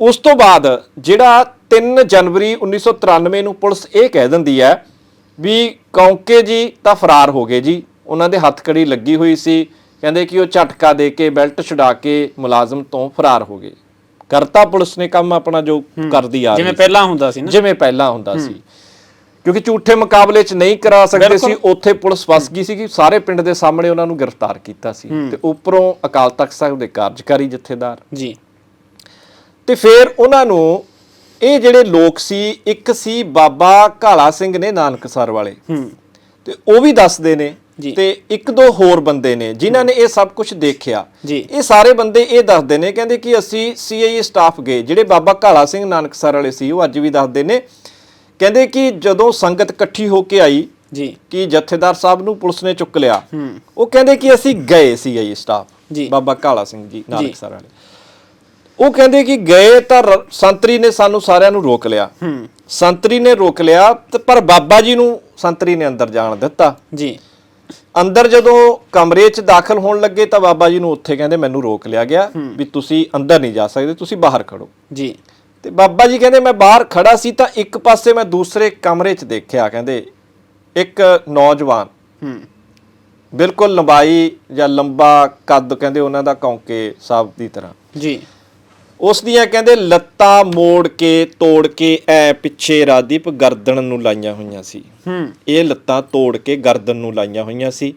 S2: ਉਸ ਤੋਂ ਬਾਅਦ ਜਿਹੜਾ 3 ਜਨਵਰੀ 1993 ਨੂੰ ਪੁਲਿਸ ਇਹ ਕਹਿ ਦਿੰਦੀ ਹੈ ਵੀ ਕੌਂਕੇ ਜੀ ਤਾਂ ਫਰਾਰ ਹੋ ਗਏ ਜੀ। ਉਹਨਾਂ ਦੇ ਹੱਥਕੜੀ ਲੱਗੀ ਹੋਈ ਸੀ। ਕਹਿੰਦੇ ਕਿ ਉਹ ਝਟਕਾ ਦੇ ਕੇ ਬੈਲਟ ਛੁਡਾ ਕੇ ਮੁਲਾਜ਼ਮ ਤੋਂ ਫਰਾਰ ਹੋ ਗਏ। ਕਰਤਾ ਪੁਲਿਸ ਨੇ ਕੰਮ ਆਪਣਾ ਜੋ ਕਰਦੀ ਆ ਰਹੀ
S1: ਜਿਵੇਂ। ਪਹਿਲਾਂ ਹੁੰਦਾ ਸੀ ਨਾ।
S2: ਜਿਵੇਂ ਪਹਿਲਾਂ ਹੁੰਦਾ ਸੀ। ਕਿਉਂਕਿ ਝੂਠੇ ਮੁਕਾਬਲੇ 'ਚ ਨਹੀਂ ਕਰਾ ਸਕਦੇ ਸੀ ਉੱਥੇ ਪੁਲਿਸ ਫਸ ਗਈ ਸੀ ਕਿ ਸਾਰੇ ਪਿੰਡ ਦੇ ਸਾਹਮਣੇ ਉਹਨਾਂ ਨੂੰ ਗ੍ਰਿਫਤਾਰ ਕੀਤਾ ਸੀ ਤੇ ਉੱਪਰੋਂ ਅਕਾਲ ਤਖਤ ਸਾਹਿਬ ਦੇ ਕਾਰਜਕਾਰੀ ਜਥੇਦਾਰ।
S1: ਜੀ।
S2: ਤੇ ਫਿਰ ਉਹਨਾਂ ਨੂੰ ਇਹ ਜਿਹੜੇ ਲੋਕ ਸੀ ਇੱਕ ਸੀ ਬਾਬਾ ਕਾਲਾ ਸਿੰਘ ਨੇ ਨਾਨਕਸਰ ਵਾਲੇ। ਤੇ ਉਹ ਵੀ ਦੱਸਦੇ ਨੇ। ਤੇ ਇੱਕ ਦੋ ਹੋਰ ਬੰਦੇ ਨੇ ਜਿਨ੍ਹਾਂ ਨੇ ਇਹ ਸਭ ਕੁਝ ਦੇਖਿਆ। ਇਹ ਸਾਰੇ ਬੰਦੇ ਇਹ ਦੱਸਦੇ ਨੇ ਕਹਿੰਦੇ ਕਿ ਅਸੀਂ ਸੀਆਈਏ ਸਟਾਫ ਗਏ ਜਿਹੜੇ ਬਾਬਾ ਕਾਲਾ ਸਿੰਘ ਨਾਨਕਸਰ ਵਾਲੇ ਸੀ ਉਹ ਅੱਜ ਵੀ ਦੱਸਦੇ ਨੇ ਕਹਿੰਦੇ ਕਿ ਜਦੋਂ ਸੰਗਤ ਇਕੱਠੀ ਹੋ ਕੇ ਆਈ
S1: ਜੀ।
S2: ਕਿ ਜਥੇਦਾਰ ਸਾਹਿਬ ਨੂੰ ਪੁਲਿਸ ਨੇ ਚੁੱਕ ਲਿਆ
S1: ਹੂੰ।
S2: ਉਹ ਕਹਿੰਦੇ ਕਿ ਅਸੀਂ ਗਏ ਸੀਆਈਏ ਸਟਾਫ
S1: ਜੀ।
S2: ਬਾਬਾ ਕਾਲਾ ਸਿੰਘ ਜੀ ਨਾਨਕਸਰ ਵਾਲੇ ਉਹ ਕਹਿੰਦੇ ਕਿ ਗਏ ਤਾਂ ਸੰਤਰੀ ਨੇ ਸਾਨੂੰ ਸਾਰਿਆਂ ਨੂੰ ਰੋਕ ਲਿਆ।
S1: ਹੂੰ।
S2: ਸੰਤਰੀ ਨੇ ਰੋਕ ਲਿਆ ਪਰ ਬਾਬਾ ਜੀ ਨੂੰ ਸੰਤਰੀ ਨੇ ਅੰਦਰ ਜਾਣ ਦਿੱਤਾ।
S1: ਜੀ।
S2: ਅੰਦਰ ਜਦੋਂ ਕਮਰੇ 'ਚ ਦਾਖਲ ਹੋਣ ਲੱਗੇ ਤਾਂ ਬਾਬਾ ਜੀ ਨੂੰ ਉੱਥੇ ਕਹਿੰਦੇ ਮੈਨੂੰ ਰੋਕ ਲਿਆ ਗਿਆ ਵੀ ਤੁਸੀਂ ਅੰਦਰ ਨਹੀਂ ਜਾ ਸਕਦੇ ਤੁਸੀਂ ਬਾਹਰ ਖੜੋ।
S1: ਜੀ।
S2: ਤੇ ਬਾਬਾ ਜੀ ਕਹਿੰਦੇ ਮੈਂ ਬਾਹਰ ਖੜਾ ਸੀ ਤਾਂ ਇੱਕ ਪਾਸੇ ਮੈਂ ਦੂਸਰੇ ਕਮਰੇ 'ਚ ਦੇਖਿਆ। ਕਹਿੰਦੇ ਇੱਕ ਨੌਜਵਾਨ
S1: ਹੂੰ।
S2: ਬਿਲਕੁਲ ਲੰਬਾਈ ਜਾਂ ਲੰਬਾ ਕੱਦ ਕਹਿੰਦੇ ਉਹਨਾਂ ਦਾ ਕੌਂਕੇ ਸਾਹਿਬ ਦੀ ਤਰ੍ਹਾਂ।
S1: ਜੀ।
S2: ਉਸ ਦੀਆਂ ਕਹਿੰਦੇ ਲੱਤਾਂ ਮੋੜ ਕੇ ਤੋੜ ਕੇ ਐ ਪਿੱਛੇ ਰਾਦੀਪ ਗਰਦਨ ਨੂੰ ਲਾਈਆਂ ਹੋਈਆਂ ਸੀ।
S1: ਹੂੰ।
S2: ਇਹ ਲੱਤਾਂ ਤੋੜ ਕੇ ਗਰਦਨ ਨੂੰ ਲਾਈਆਂ ਹੋਈਆਂ ਸੀ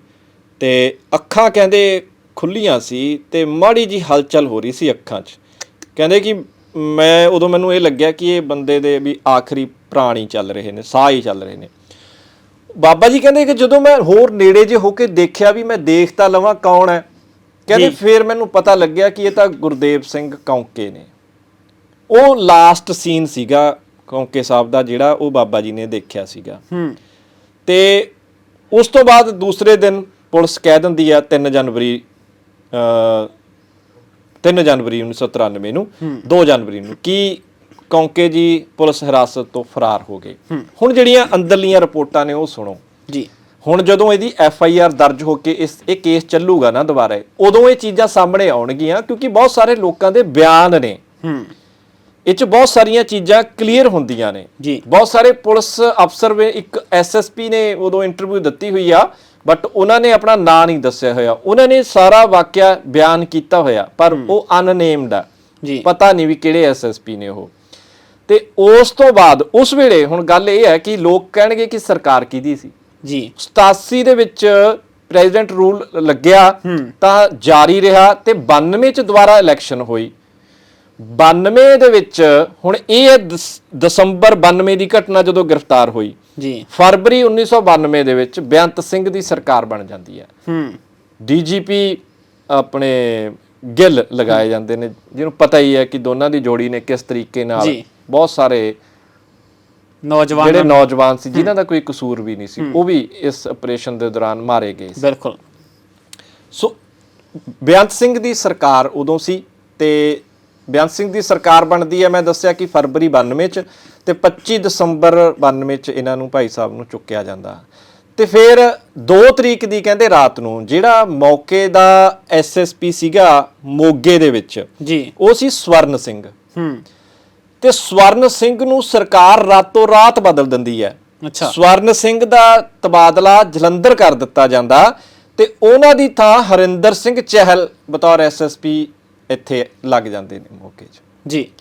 S2: ਤੇ ਅੱਖਾਂ ਕਹਿੰਦੇ ਖੁੱਲੀਆਂ ਸੀ ਤੇ ਮਾੜੀ ਜੀ ਹਲਚਲ ਹੋ ਰਹੀ ਸੀ ਅੱਖਾਂ 'ਚ। ਕਹਿੰਦੇ ਕਿ ਮੈਂ ਉਦੋਂ ਮੈਨੂੰ ਇਹ ਲੱਗਿਆ ਕਿ ਇਹ ਬੰਦੇ ਦੇ ਵੀ ਆਖਰੀ ਪ੍ਰਾਣੀ ਚੱਲ ਰਹੇ ਨੇ ਸਾਹ ਹੀ ਚੱਲ ਰਹੇ ਨੇ। ਬਾਬਾ ਜੀ ਕਹਿੰਦੇ ਕਿ ਜਦੋਂ ਮੈਂ ਹੋਰ ਨੇੜੇ ਜੇ ਹੋ ਕੇ ਦੇਖਿਆ ਵੀ ਮੈਂ ਦੇਖ ਤਾਂ ਲਵਾਂ ਕੌਣ ਹੈ ਕਹਿੰਦੇ। ਫਿਰ ਮੈਨੂੰ ਪਤਾ ਲੱਗਿਆ ਕਿ ਇਹ ਤਾਂ ਗੁਰਦੇਵ ਸਿੰਘ ਕੌਂਕੇ ਨੇ। ਉਹ ਲਾਸਟ ਸੀਨ ਸੀਗਾ ਕੌਂਕੇ ਸਾਹਿਬ ਦਾ ਜਿਹੜਾ ਉਹ ਬਾਬਾ ਜੀ ਨੇ ਦੇਖਿਆ ਸੀਗਾ।
S1: ਹੂੰ।
S2: ਤੇ ਉਸ ਤੋਂ ਬਾਅਦ ਦੂਸਰੇ ਦਿਨ ਪੁਲਿਸ ਕਹਿ ਦਿੰਦੀ ਆ 3 ਜਨਵਰੀ 3 ਜਨਵਰੀ 1993 ਨੂੰ 2 ਜਨਵਰੀ ਨੂੰ। ਕਿ ਕੌਂਕੇ ਜੀ ਪੁਲਿਸ ਹਿਰਾਸਤ ਤੋਂ ਫਰਾਰ ਹੋ ਗਏ? ਹੁਣ ਜਿਹੜੀਆਂ ਅੰਦਰਲੀਆਂ ਰਿਪੋਰਟਾਂ ਨੇ ਉਹ ਸੁਣੋ।
S1: ਜੀ।
S2: ਹੁਣ ਜਦੋਂ ਇਹਦੀ ਐਫ ਆਈ ਆਰ ਦਰਜ ਹੋ ਕੇ ਇਸ ਇਹ ਕੇਸ ਚੱਲੂਗਾ ਨਾ ਦੁਬਾਰਾ ਉਦੋਂ ਇਹ ਚੀਜ਼ਾਂ ਸਾਹਮਣੇ ਆਉਣਗੀਆਂ ਕਿਉਂਕਿ ਬਹੁਤ ਸਾਰੇ ਲੋਕਾਂ ਦੇ ਬਿਆਨ ਨੇ।
S1: ਹੂੰ।
S2: ਇਹ ਚ ਬਹੁਤ ਸਾਰੀਆਂ ਚੀਜ਼ਾਂ ਕਲੀਅਰ ਹੁੰਦੀਆਂ ਨੇ। ਬਹੁਤ ਸਾਰੇ ਪੁਲਿਸ ਅਫਸਰ ਵੀ ਇੱਕ ਐਸਐਸਪੀ ਨੇ ਉਦੋਂ ਇੰਟਰਵਿਊ ਦਿੱਤੀ ਹੋਈ ਆ ਬਟ ਉਹਨਾਂ ਨੇ ਆਪਣਾ ਨਾਂ ਨਹੀਂ ਦੱਸਿਆ ਹੋਇਆ। ਉਹਨਾਂ ਨੇ ਸਾਰਾ ਵਾਕਿਆ ਬਿਆਨ ਕੀਤਾ ਹੋਇਆ ਪਰ ਉਹ ਅਨਨੇਮਡ ਆ।
S1: ਜੀ।
S2: ਪਤਾ ਨਹੀਂ ਵੀ ਕਿਹੜੇ ਐਸਐਸਪੀ ਨੇ ਉਹ। ਤੇ ਉਸ ਤੋਂ ਬਾਅਦ ਉਸ ਵੇਲੇ ਹੁਣ ਗੱਲ ਇਹ ਹੈ ਕਿ ਲੋਕ ਕਹਿਣਗੇ ਕਿ ਸਰਕਾਰ ਕਿਹਦੀ ਸੀ।
S1: ਜੀ।
S2: 87 ਦੇ ਵਿੱਚ ਪ੍ਰੈਜ਼ੀਡੈਂਟ ਰੂਲ ਲੱਗਿਆ ਤਾਂ ਜਾਰੀ ਰਿਹਾ ਤੇ 92 ਚ ਦੁਬਾਰਾ ਇਲੈਕਸ਼ਨ ਹੋਈ। 92 ਦੇ ਵਿੱਚ ਹੁਣ ਇਹ ਦਸੰਬਰ 92 ਦੀ ਘਟਨਾ ਜਦੋਂ ਗ੍ਰਿਫਤਾਰ ਹੋਈ।
S1: ਜੀ।
S2: ਫਰਵਰੀ 1992 ਦੇ ਵਿੱਚ ਬੇਅੰਤ ਸਿੰਘ ਦੀ ਸਰਕਾਰ ਬਣ ਜਾਂਦੀ ਹੈ।
S1: ਹੂੰ।
S2: ਡੀਜੀਪੀ ਆਪਣੇ ਗਿੱਲ ਲਗਾਏ ਜਾਂਦੇ ਨੇ ਜਿਹਨੂੰ ਪਤਾ ਹੀ ਹੈ ਕਿ ਦੋਨਾਂ ਦੀ ਜੋੜੀ ਨੇ ਕਿਸ ਤਰੀਕੇ ਨਾਲ। ਬਹੁਤ ਸਾਰੇ
S1: ਨੌਜਵਾਨ
S2: ਜਿਹੜੇ ਨੌਜਵਾਨ ਸੀ ਜਿਨ੍ਹਾਂ ਦਾ ਕੋਈ ਕਸੂਰ ਵੀ ਨਹੀਂ ਸੀ ਉਹ ਵੀ ਇਸ ਆਪਰੇਸ਼ਨ ਦੇ ਦੌਰਾਨ ਮਾਰੇ ਗਏ ਸੀ।
S1: ਬਿਲਕੁਲ।
S2: ਸੋ ਬੇਅੰਤ ਸਿੰਘ ਦੀ ਉਦੋਂ ਉਦੋਂ ਸੀ ਤੇ ਬੇਅੰਤ ਸਿੰਘ ਦੀ ਸਰਕਾਰ ਬਣਦੀ ਹੈ। ਮੈਂ ਦੱਸਿਆ ਕਿ ਫਰਵਰੀ 92 ਚ ਤੇ 25 ਦਸੰਬਰ 92 ਚ ਇਹਨਾਂ ਨੂੰ ਭਾਈ ਸਾਹਿਬ ਨੂੰ ਚੁੱਕਿਆ ਜਾਂਦਾ। ਤੇ ਫਿਰ 2 ਤਰੀਕ ਦੀ ਕਹਿੰਦੇ ਰਾਤ ਨੂੰ ਜਿਹੜਾ ਮੌਕੇ ਦਾ ਐਸਐਸਪੀ ਸੀਗਾ ਮੋਗੇ ਦੇ ਵਿੱਚ
S1: ਜੀ।
S2: ਉਹ ਸੀ ਸਵਰਨ ਸਿੰਘ।
S1: ਹੂੰ।
S2: ਤੇ ਸਵਰਨ ਸਿੰਘ ਨੂੰ ਸਰਕਾਰ ਰਾਤੋਂ ਰਾਤ ਬਦਲ ਦਿੰਦੀ ਹੈ।
S1: ਅੱਛਾ।
S2: ਸਵਰਨ ਸਿੰਘ ਦਾ ਤਬਾਦਲਾ ਜਲੰਧਰ ਕਰ ਦਿੱਤਾ ਜਾਂਦਾ ਤੇ ਉਹਨਾਂ ਦੀ ਥਾਂ ਹਰਿੰਦਰ ਸਿੰਘ ਚਹਿਲ ਬਤੌਰ ਐਸਐਸਪੀ ਇੱਥੇ ਲੱਗ ਜਾਂਦੇ ਨੇ ਮੌਕੇ 'ਚ।
S1: ਜੀ।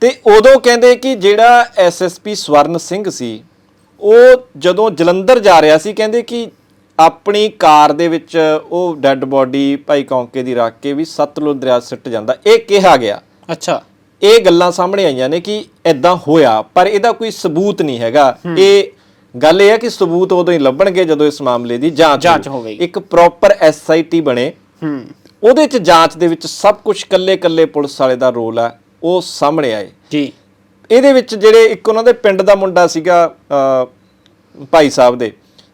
S2: ਤੇ ਉਦੋਂ ਕਹਿੰਦੇ ਕਿ ਜਿਹੜਾ ਐਸਐਸਪੀ ਸਵਰਨ ਸਿੰਘ ਸੀ ਉਹ ਜਦੋਂ ਜਲੰਧਰ ਜਾ ਰਿਹਾ ਸੀ ਕਹਿੰਦੇ ਕਿ ਆਪਣੀ ਕਾਰ ਦੇ ਵਿੱਚ ਉਹ ਡੈੱਡ ਬੋਡੀ ਭਾਈ ਕੌਂਕੇ ਦੀ ਰੱਖ ਕੇ ਵੀ ਸਤਲੁਜ ਦਰਿਆ ਸਿੱਟ ਜਾਂਦਾ। ਇਹ ਕਿਹਾ ਗਿਆ।
S1: ਅੱਛਾ।
S2: ਇਹ ਗੱਲਾਂ ਸਾਹਮਣੇ ਆਈਆਂ ਨੇ ਕਿ ਐਦਾਂ ਹੋਇਆ ਪਰ ਇਹਦਾ ਕੋਈ ਸਬੂਤ ਨਹੀਂ ਹੈਗਾ। ਇਹ ਗੱਲ ਇਹ ਹੈ ਕਿ ਸਬੂਤ ਉਦੋਂ ਹੀ ਲੱਭਣਗੇ ਜਦੋਂ ਇਸ ਮਾਮਲੇ ਦੀ ਜਾਂਚ
S1: ਜਾਂਚ। ਹੋਵੇਗੀ।
S2: ਇੱਕ ਪ੍ਰੋਪਰ ਐਸਆਈਟੀ ਬਣੇ।
S1: ਹੂੰ।
S2: ਉਹਦੇ ਚ ਜਾਂਚ ਦੇ ਵਿੱਚ ਸਭ ਕੁਝ ਕੱਲੇ-ਕੱਲੇ ਪੁਲਿਸ ਵਾਲੇ ਦਾ ਰੋਲ ਹੈ ਉਹ ਸਾਹਮਣੇ ਆਏ।
S1: ਜੀ।
S2: ਇਹਦੇ ਵਿੱਚ ਜਿਹੜੇ ਇੱਕ ਉਹਨਾਂ ਦੇ ਪਿੰਡ ਦਾ ਮੁੰਡਾ ਸੀਗਾ ਭਾਈ ਸਾਹਿਬ ਦੇ।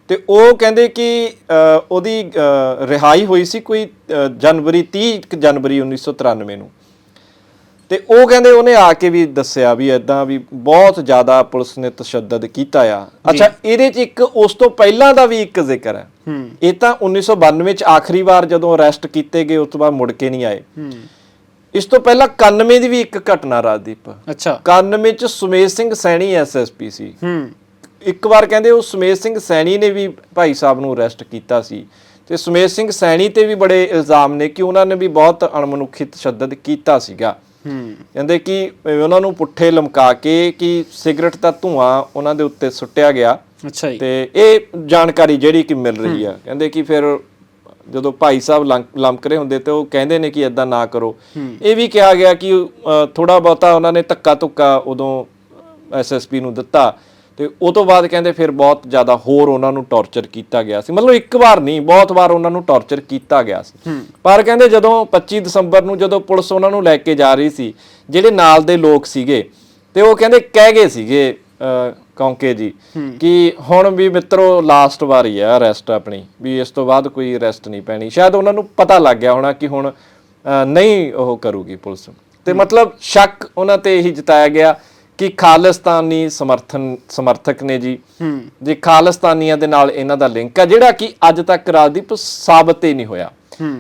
S2: ਤੇ ਉਹ ਕਹਿੰਦੇ ਕਿ ਉਹਦੀ ਰਿਹਾਈ ਹੋਈ ਸੀ ਕੋਈ ਜਨਵਰੀ 30 ਕੁ ਜਨਵਰੀ 1993 ਨੂੰ। ਤੇ ਉਹ ਕਹਿੰਦੇ ਉਹਨੇ ਆ ਕੇ ਵੀ ਦੱਸਿਆ ਵੀ ਐਦਾਂ ਵੀ ਬਹੁਤ ਜ਼ਿਆਦਾ ਪੁਲਿਸ ਨੇ ਤਸ਼ੱਦਦ ਕੀਤਾ ਆ। ਅੱਛਾ ਇਹਦੇ 'ਚ ਇੱਕ ਉਸ ਤੋਂ ਪਹਿਲਾਂ ਦਾ ਵੀ ਇੱਕ ਜ਼ਿਕਰ ਹੂੰ। ਇਹ ਤਾਂ 1992 ਚ ਆਖਰੀ ਵਾਰ ਜਦੋਂ ਅਰੈਸਟ ਕੀਤੇ ਗਏ ਉਸ ਤੋਂ ਬਾਅਦ ਮੁੜ ਕੇ ਨਹੀਂ ਆਏ।
S1: ਹੂੰ।
S2: ਇਸ ਤੋਂ ਪਹਿਲਾਂ 91 ਦੀ ਵੀ ਇੱਕ ਘਟਨਾ ਰਾਜਦੀਪ।
S1: ਅੱਛਾ।
S2: 91 ਚ ਸੁਮੇਸ਼ ਸਿੰਘ ਸੈਣੀ ਐਸਐਸਪੀ ਸੀ।
S1: ਹੂੰ।
S2: ਇੱਕ ਵਾਰ ਕਹਿੰਦੇ ਉਹ ਸੁਮੇਸ਼ ਸਿੰਘ ਸੈਣੀ ਨੇ ਵੀ ਭਾਈ ਸਾਹਿਬ ਨੂੰ ਅਰੈਸਟ ਕੀਤਾ ਸੀ। ਤੇ ਸੁਮੇਸ਼ ਸਿੰਘ ਸੈਣੀ ਤੇ ਵੀ ਬੜੇ ਇਲਜ਼ਾਮ ਨੇ ਕਿ ਉਹਨਾਂ ਨੇ ਵੀ ਬਹੁਤ ਅਣਮਨੁੱਖੀ ਤਸ਼ੱਦਦ ਕੀਤਾ ਸੀਗਾ।
S1: ਹੂੰ।
S2: ਕਹਿੰਦੇ ਕਿ ਉਹਨਾਂ ਨੂੰ ਪੁੱਠੇ ਲਮਕਾ ਕੇ ਕਿ ਸਿਗਰਟ ਦਾ ਧੂਆਂ ਉਹਨਾਂ ਦੇ ਉੱਤੇ ਸੁੱਟਿਆ ਗਿਆ।
S1: ਅੱਛਾ ਜੀ।
S2: ਤੇ ਇਹ ਜਾਣਕਾਰੀ ਜਿਹੜੀ ਕਿ ਮਿਲ ਰਹੀ ਆ ਕਹਿੰਦੇ ਕਿ ਫਿਰ ਜਦੋਂ ਭਾਈ ਸਾਹਿਬ ਲੰਕ- ਲਮਕ ਰਹੇ ਹੁੰਦੇ ਤੇ ਉਹ ਕਹਿੰਦੇ ਨੇ ਕਿ ਇਦਾਂ ਨਾ ਕਰੋ। ਇਹ ਵੀ ਕਿਹਾ ਗਿਆ ਕਿ ਥੋੜਾ ਬਹੁਤਾ ਉਹਨਾਂ ਨੇ ਧੱਕਾ ਧੁੱਕਾ ਉਦੋਂ ਐਸਐਸਪੀ ਨੂੰ ਦਿੱਤਾ ਤੇ ਉਹ ਤੋਂ ਬਾਅਦ ਕਹਿੰਦੇ ਫਿਰ ਬਹੁਤ ਜ਼ਿਆਦਾ ਹੋਰ ਉਹਨਾਂ ਨੂੰ ਟੌਰਚਰ ਕੀਤਾ ਗਿਆ ਸੀ। ਮਤਲਬ ਇੱਕ ਵਾਰ ਨਹੀਂ ਬਹੁਤ ਵਾਰ ਉਹਨਾਂ ਨੂੰ ਟੌਰਚਰ ਕੀਤਾ ਗਿਆ ਸੀ। ਪਰ ਕਹਿੰਦੇ ਜਦੋਂ 25 ਦਸੰਬਰ ਨੂੰ ਜਦੋਂ ਪੁਲਿਸ ਉਹਨਾਂ ਨੂੰ ਲੈ ਕੇ ਜਾ ਰਹੀ ਸੀ ਜਿਹੜੇ ਨਾਲ ਦੇ ਲੋਕ ਸੀਗੇ ਤੇ ਉਹ ਕਹਿੰਦੇ ਕਹਿ ਗਏ ਸੀਗੇ ਕੌਂਕੇ ਜੀ। ਕਿ ਹੁਣ ਵੀ ਮਿੱਤਰੋ ਲਾਸਟ ਵਾਰੀ ਆ ਅਰੈਸਟ ਆਪਣੀ ਵੀ ਇਸ ਤੋਂ ਬਾਅਦ ਕੋਈ ਅਰੈਸਟ ਨਹੀਂ ਪੈਣੀ। ਸ਼ਾਇਦ ਉਹਨਾਂ ਨੂੰ ਪਤਾ ਲੱਗ ਗਿਆ ਹੋਣਾ ਕਿ ਹੁਣ ਨਹੀਂ ਉਹ ਕਰੂਗੀ ਪੁਲਿਸ। ਤੇ ਮਤਲਬ ਸ਼ੱਕ ਉਹਨਾਂ ਤੇ ਇਹੀ ਜਤਾਇਆ ਗਿਆ ਕਿ ਖਾਲਿਸਤਾਨੀ ਸਮਰਥਨ ਸਮਰਥਕ ਨੇ ਜੀ। ਜੇ ਖਾਲਿਸਤਾਨੀਆਂ ਦੇ ਨਾਲ ਇਹਨਾਂ ਦਾ ਲਿੰਕ ਆ ਜਿਹੜਾ ਕਿ ਅੱਜ ਤੱਕ ਰਾਜਦੀਪ ਸਾਬਤ ਹੀ ਨਹੀਂ ਹੋਇਆ।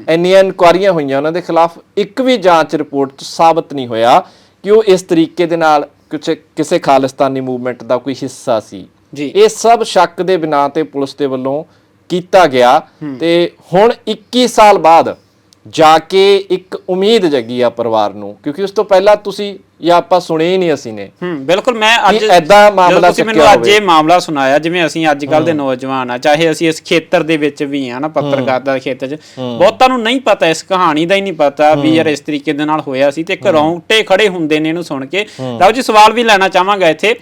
S2: ਇੰਨੀਆਂ ਇਨਕੁਆਰੀਆਂ ਹੋਈਆਂ ਉਹਨਾਂ ਦੇ ਖਿਲਾਫ ਇੱਕ ਵੀ ਜਾਂਚ ਰਿਪੋਰਟ 'ਚ ਸਾਬਤ ਨਹੀਂ ਹੋਇਆ ਕਿ ਉਹ ਇਸ ਤਰੀਕੇ ਦੇ ਨਾਲ ਕੁਛ ਕਿਸੇ ਖਾਲਿਸਤਾਨੀ ਮੂਵਮੈਂਟ ਦਾ ਕੋਈ ਹਿੱਸਾ ਸੀ।
S1: ਜੀ।
S2: ਇਹ ਸਭ ਸ਼ੱਕ ਦੇ ਬਿਨਾਂ ਤੇ ਪੁਲਿਸ ਦੇ ਵੱਲੋਂ ਕੀਤਾ ਗਿਆ। ਤੇ ਹੁਣ 21 ਸਾਲ ਬਾਅਦ ਜਾ ਕੇ ਇੱਕ ਉਮੀਦ ਜਗੀ ਆ ਪਰਿਵਾਰ ਨੂੰ ਕਿਉਂਕਿ ਉਸ ਤੋਂ ਪਹਿਲਾਂ ਤੁਸੀਂ ਜਾਂ ਆਪਾਂ ਸੁਣੇ ਹੀ ਨਹੀਂ ਅਸੀਂ ਨੇ।
S1: ਹੂੰ ਬਿਲਕੁਲ ਮੈਂ ਅੱਜ
S2: ਕਿ ਮਾਮਲਾ
S1: ਤੁਸੀਂ ਮੈਨੂੰ ਅੱਜ ਇਹ ਮਾਮਲਾ ਸੁਣਾਇਆ ਜਿਵੇਂ ਅਸੀਂ ਅੱਜ ਕੱਲ ਦੇ ਨੌਜਵਾਨ ਆ ਚਾਹੇ ਅਸੀਂ ਇਸ ਖੇਤਰ ਦੇ ਵਿੱਚ ਵੀ ਆ ਨਾ ਪੱਤਰਕਾਰਤਾ ਦੇ ਖੇਤਰ 'ਚ ਬਹੁਤਾਂ ਨੂੰ ਨਹੀਂ ਪਤਾ ਇਸ ਕਹਾਣੀ ਦਾ ਹੀ ਨਹੀਂ ਪਤਾ ਵੀ ਯਾਰ ਇਸ ਤਰੀਕੇ ਦੇ ਨਾਲ ਹੋਇਆ ਸੀ ਤੇ ਇੱਕ ਰੌਂਗਟੇ ਖੜੇ ਹੁੰਦੇ ਨੇ ਇਹਨੂੰ ਸੁਣ ਕੇ। ਲਓ ਜੀ ਸਵਾਲ ਵੀ ਲੈਣਾ ਚਾਹਾਂਗਾ ਇੱਥੇ।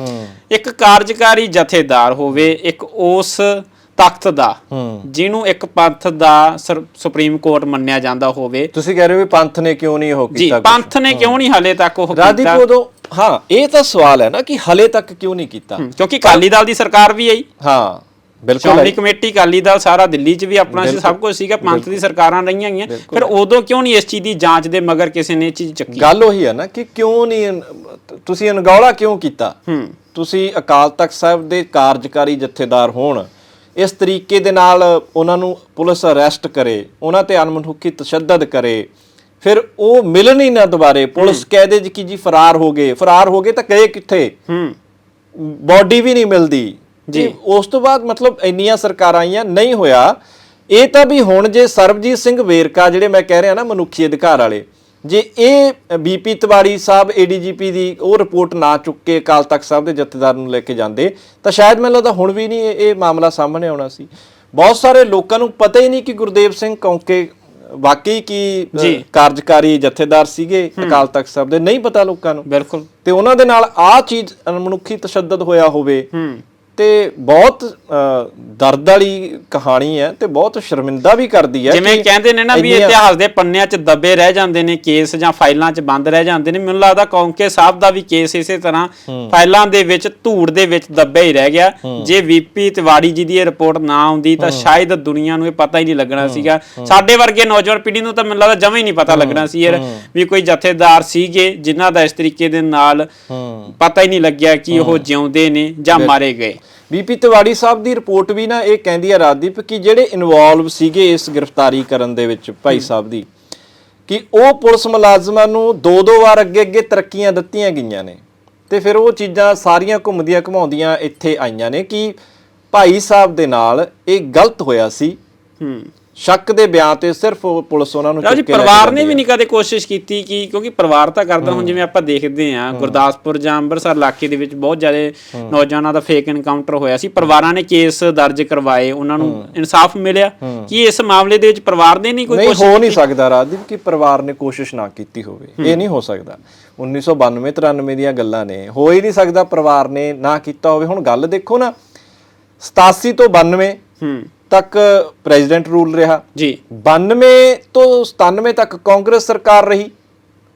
S1: ਇੱਕ ਕਾਰਜਕਾਰੀ ਜਥੇਦਾਰ ਹੋਵੇ ਇੱਕ ਉਸ ਤਖਤ ਦਾ ਜਿਹਨੂੰ ਇੱਕ ਪੰਥ ਦਾ ਸੁਪਰੀਮ ਕੋਰਟ ਮੰਨਿਆ ਜਾਂਦਾ ਹੋਵੇ।
S2: ਤੁਸੀਂ ਕਹਿ ਰਹੇ ਹੋ ਵੀ ਪੰਥ ਨੇ ਕਿਉਂ ਨਹੀਂ ਉਹ
S1: ਜੀ
S2: ਕੀਤਾ
S1: ਪੰਥ ਨੇ ਕਿਉਂ ਨਹੀਂ ਹਾਲੇ ਤੱਕ ਉਹ ਕੀਤਾ?
S2: ਉਦੋਂ ਹਾਂ ਇਹ ਤਾਂ ਸਵਾਲ ਹੈ ਨਾ ਕਿ ਹਲੇ ਤੱਕ ਕਿਉਂ ਨਹੀਂ ਕੀਤਾ?
S1: ਕਿਉਂਕਿ ਅਕਾਲੀ ਦਲ ਦੀ ਸਰਕਾਰ ਵੀ ਆਈ।
S2: ਹਾਂ ਬਿਲਕੁਲ
S1: ਸ਼੍ਰੋਮਣੀ ਕਮੇਟੀ ਅਕਾਲੀ ਦਲ ਸਾਰਾ ਦਿੱਲੀ 'ਚ ਵੀ ਆਪਣਾ ਸੀ ਸਭ ਕੁਝ ਸੀਗਾ ਪੰਥ ਦੀ ਸਰਕਾਰਾਂ ਰਹੀਆਂ ਗਈਆਂ ਫਿਰ ਉਦੋਂ ਕਿਉਂ ਨਹੀਂ ਇਸ ਚੀਜ਼ ਦੀ ਜਾਂਚ ਦੇ ਮਗਰ ਕਿਸੇ ਨੇ ਇਹ ਚੀਜ਼ ਚੱਕੀ?
S2: ਗੱਲ ਉਹੀ ਹੈ ਨਾ ਕਿ ਕਿਉਂ ਨਹੀਂ ਤੁਸੀਂ ਅਨਗੌਲਾ ਕਿਉਂ ਕੀਤਾ?
S1: ਹੂੰ।
S2: ਤੁਸੀਂ ਅਕਾਲ ਤਖਤ ਸਾਹਿਬ ਦੇ ਕਾਰਜਕਾਰੀ ਜਥੇਦਾਰ ਹੋਣ ਇਸ ਤਰੀਕੇ ਦੇ ਨਾਲ ਉਹਨਾਂ ਨੂੰ ਪੁਲਿਸ ਅਰੈਸਟ ਕਰੇ ਉਹਨਾਂ ਤੇ ਅਨਮਨੁੱਖੀ ਤਸ਼ੱਦਦ ਕਰੇ ਫਿਰ ਉਹ ਮਿਲਣ ਹੀ ਨਾ ਦੁਬਾਰੇ। ਪੁਲਿਸ ਕਹਿ ਦੇ ਜੀ ਕਿ ਜੀ ਫਰਾਰ ਹੋ ਗਏ। ਫਰਾਰ ਹੋ ਗਏ ਤਾਂ ਗਏ ਕਿੱਥੇ?
S1: ਹੂੰ।
S2: ਬਾਡੀ ਵੀ ਨਹੀਂ ਮਿਲਦੀ। ਜੀ। ਉਸ ਤੋਂ ਬਾਅਦ ਮਤਲਬ ਇੰਨੀਆਂ ਸਰਕਾਰਾਂ ਆਈਆਂ ਨਹੀਂ ਹੋਇਆ। ਇਹ ਤਾਂ ਵੀ ਹੁਣ ਜੇ ਸਰਬਜੀਤ ਸਿੰਘ ਵੇਰਕਾ ਜਿਹੜੇ ਮੈਂ ਕਹਿ ਰਿਹਾ ਨਾ ਮਨੁੱਖੀ ਅਧਿਕਾਰ ਵਾਲੇ ਜੇ ਇਹ ਬੀਪੀ ਤਿਵਾੜੀ ਸਾਹਿਬ ਏਡੀਜੀਪੀ ਦੀ ਉਹ ਰਿਪੋਰਟ ਨਾ ਚੁੱਕ ਕੇ ਅਕਾਲ ਤਖਤ ਸਾਹਿਬ ਦੇ ਜਥੇਦਾਰ ਨੂੰ ਲੈ ਕੇ ਜਾਂਦੇ ਤਾਂ ਸ਼ਾਇਦ ਮੈਨੂੰ ਲੱਗਦਾ ਹੁਣ ਵੀ ਨਹੀਂ ਇਹ ਮਾਮਲਾ ਸਾਹਮਣੇ ਆਉਣਾ ਸੀ। ਬਹੁਤ ਸਾਰੇ ਲੋਕਾਂ ਨੂੰ ਪਤਾ ਹੀ ਨਹੀਂ ਕਿ ਗੁਰਦੇਵ ਸਿੰਘ ਕੌਂਕੇ ਵਾਕਈ ਕੀ। ਕਾਰਜਕਾਰੀ ਜਥੇਦਾਰ ਸੀਗੇ ਅਕਾਲ ਤਖਤ ਸਾਹਿਬ ਦੇ ਨਹੀਂ ਪਤਾ ਲੋਕਾਂ ਨੂੰ।
S1: ਬਿਲਕੁਲ।
S2: ਤੇ ਉਹਨਾਂ ਦੇ ਨਾਲ ਆ ਚੀਜ਼ ਅਨਮਨੁੱਖੀ ਤਸ਼ੱਦਦ ਹੋਇਆ ਹੋਵੇ
S1: ਹੂੰ।
S2: ਤੇ ਬਹੁਤ ਦਰਦ ਵਾਲੀ ਕਹਾਣੀ ਹੈ ਤੇ ਬਹੁਤ ਸ਼ਰਮਿੰਦਾ ਵੀ ਕਰਦੀ ਹੈ
S1: ਜਿਵੇਂ ਕਹਿੰਦੇ ਨੇ ਨਾ ਵੀ ਇਤਿਹਾਸ ਦੇ ਪੰਨਿਆਂ 'ਚ ਦੱਬੇ ਰਹਿ ਜਾਂਦੇ ਨੇ ਕੇਸ ਜਾਂ ਫਾਈਲਾਂ 'ਚ ਬੰਦ ਰਹਿ ਜਾਂਦੇ ਨੇ। ਮੈਨੂੰ ਲੱਗਦਾ ਕੌਂਕੇ ਸਾਹਿਬ ਦਾ ਵੀ ਕੇਸ ਇਸੇ ਤਰ੍ਹਾਂ ਫਾਈਲਾਂ ਦੇ ਵਿੱਚ ਧੂੜ ਦੇ ਵਿੱਚ ਦੱਬੇ ਹੀ ਰਹਿ ਗਿਆ। ਜੇ ਵੀਪੀ ਤਿਵਾੜੀ ਜੀ ਦੀ ਇਹ ਰਿਪੋਰਟ ਨਾ ਆਉਂਦੀ ਤਾਂ ਸ਼ਾਇਦ ਦੁਨੀਆ ਨੂੰ ਇਹ ਪਤਾ ਹੀ ਨਹੀਂ ਲੱਗਣਾ ਸੀਗਾ। ਸਾਡੇ ਵਰਗੇ ਨੌਜਵਾਨ ਪੀੜ੍ਹੀ ਨੂੰ ਤਾਂ ਮੈਨੂੰ ਲੱਗਦਾ ਜਮਾਂ ਹੀ ਨਹੀਂ ਪਤਾ ਲੱਗਣਾ ਸੀ ਯਾਰ ਵੀ ਕੋਈ ਜਥੇਦਾਰ ਸੀਗੇ ਜਿਨ੍ਹਾਂ ਦਾ ਇਸ ਤਰੀਕੇ ਦੇ ਨਾਲ ਪਤਾ ਹੀ ਨਹੀਂ ਲੱਗਿਆ ਕਿ ਉਹ ਜਿਉਂਦੇ ਨੇ ਜਾਂ ਮਾਰੇ ਗਏ।
S2: ਬੀਪੀ ਤਿਵਾੜੀ ਸਾਹਿਬ ਦੀ ਰਿਪੋਰਟ ਵੀ ਨਾ ਇਹ ਕਹਿੰਦੀ ਹੈ ਰਾਜਦੀਪ ਕਿ ਜਿਹੜੇ ਇਨਵੋਲਵ ਸੀਗੇ ਇਸ ਗ੍ਰਿਫਤਾਰੀ ਕਰਨ ਦੇ ਵਿੱਚ ਭਾਈ ਸਾਹਿਬ ਦੀ ਕਿ ਉਹ ਪੁਲਿਸ ਮੁਲਾਜ਼ਮਾਂ ਨੂੰ ਦੋ ਦੋ ਵਾਰ ਅੱਗੇ ਅੱਗੇ ਤਰੱਕੀਆਂ ਦਿੱਤੀਆਂ ਗਈਆਂ ਨੇ ਤੇ ਫਿਰ ਉਹ ਚੀਜ਼ਾਂ ਸਾਰੀਆਂ ਘੁੰਮਦੀਆਂ ਘਮਾਉਂਦੀਆਂ ਇੱਥੇ ਆਈਆਂ ਨੇ ਕਿ ਭਾਈ ਸਾਹਿਬ ਦੇ ਨਾਲ ਇਹ ਗਲਤ ਹੋਇਆ ਸੀ।
S1: ਹੂੰ।
S2: ਸ਼ੱਕ ਦੇ ਬਿਆਨ ਤੇ ਸਿਰਫ ਉਹ ਪੁਲਿਸ ਉਹਨਾਂ ਨੂੰ
S1: ਰਾਜ ਜੀ
S2: ਚੁੱਕ ਕੇ ਲੈ ਕੇ
S1: ਪਰਿਵਾਰ
S2: ਜਾਂਦੀ
S1: ਨੇ ਵੀ। ਨਹੀਂ ਕਦੇ ਕੋਸ਼ਿਸ਼ ਕੀਤੀ ਕਿ ਕਿਉਂਕਿ ਪਰਿਵਾਰ ਤਾਂ ਕਰਦਾ ਹੁਣ ਜਿਵੇਂ ਆਪਾਂ ਦੇਖਦੇ ਆਂ ਗੁਰਦਾਸਪੁਰ ਜਾਂ ਅੰਮ੍ਰਿਤਸਰ ਇਲਾਕੇ ਦੇ ਵਿੱਚ ਬਹੁਤ ਜ਼ਿਆਦਾ ਨੌਜਵਾਨਾਂ ਦਾ ਫੇਕ ਐਨਕਾਊਂਟਰ ਹੋਇਆ ਸੀ। ਪਰਿਵਾਰਾਂ ਨੇ ਕੇਸ ਦਰਜ ਕਰਵਾਏ ਉਹਨਾਂ ਨੂੰ ਇਨਸਾਫ ਮਿਲਿਆ। ਕਿ ਇਸ ਮਾਮਲੇ ਦੇ ਵਿੱਚ ਪਰਿਵਾਰ ਨੇ ਨਹੀਂ ਕੋਈ
S2: ਨਹੀਂ
S1: ਕੋਸ਼ਿਸ਼
S2: ਹੋ ਨਹੀਂ ਸਕਦਾ ਰਾਜਦੀਪ ਕਿ ਪਰਿਵਾਰ ਨੇ ਕੋਸ਼ਿਸ਼ ਨਾ ਕੀਤੀ ਹੋਵੇ। ਇਹ ਨਹੀਂ ਹੋ ਸਕਦਾ। 1992 93 ਦੀਆਂ ਗੱਲਾਂ ਨੇ। ਹੋ ਹੀ ਨਹੀਂ ਸਕਦਾ ਪਰਿਵਾਰ ਨੇ ਨਾ ਕੀਤਾ ਹੋਵੇ। ਹੁਣ ਗੱਲ ਦੇਖੋ ਨਾ 87 ਤੋਂ 92
S1: ਹੂੰ
S2: ਤੱਕ ਪ੍ਰੈਜ਼ੀਡੈਂਟ ਰੂਲ ਰਿਹਾ।
S1: ਜੀ।
S2: 92 ਤੋਂ 97 ਤੱਕ ਕਾਂਗਰਸ ਸਰਕਾਰ ਰਹੀ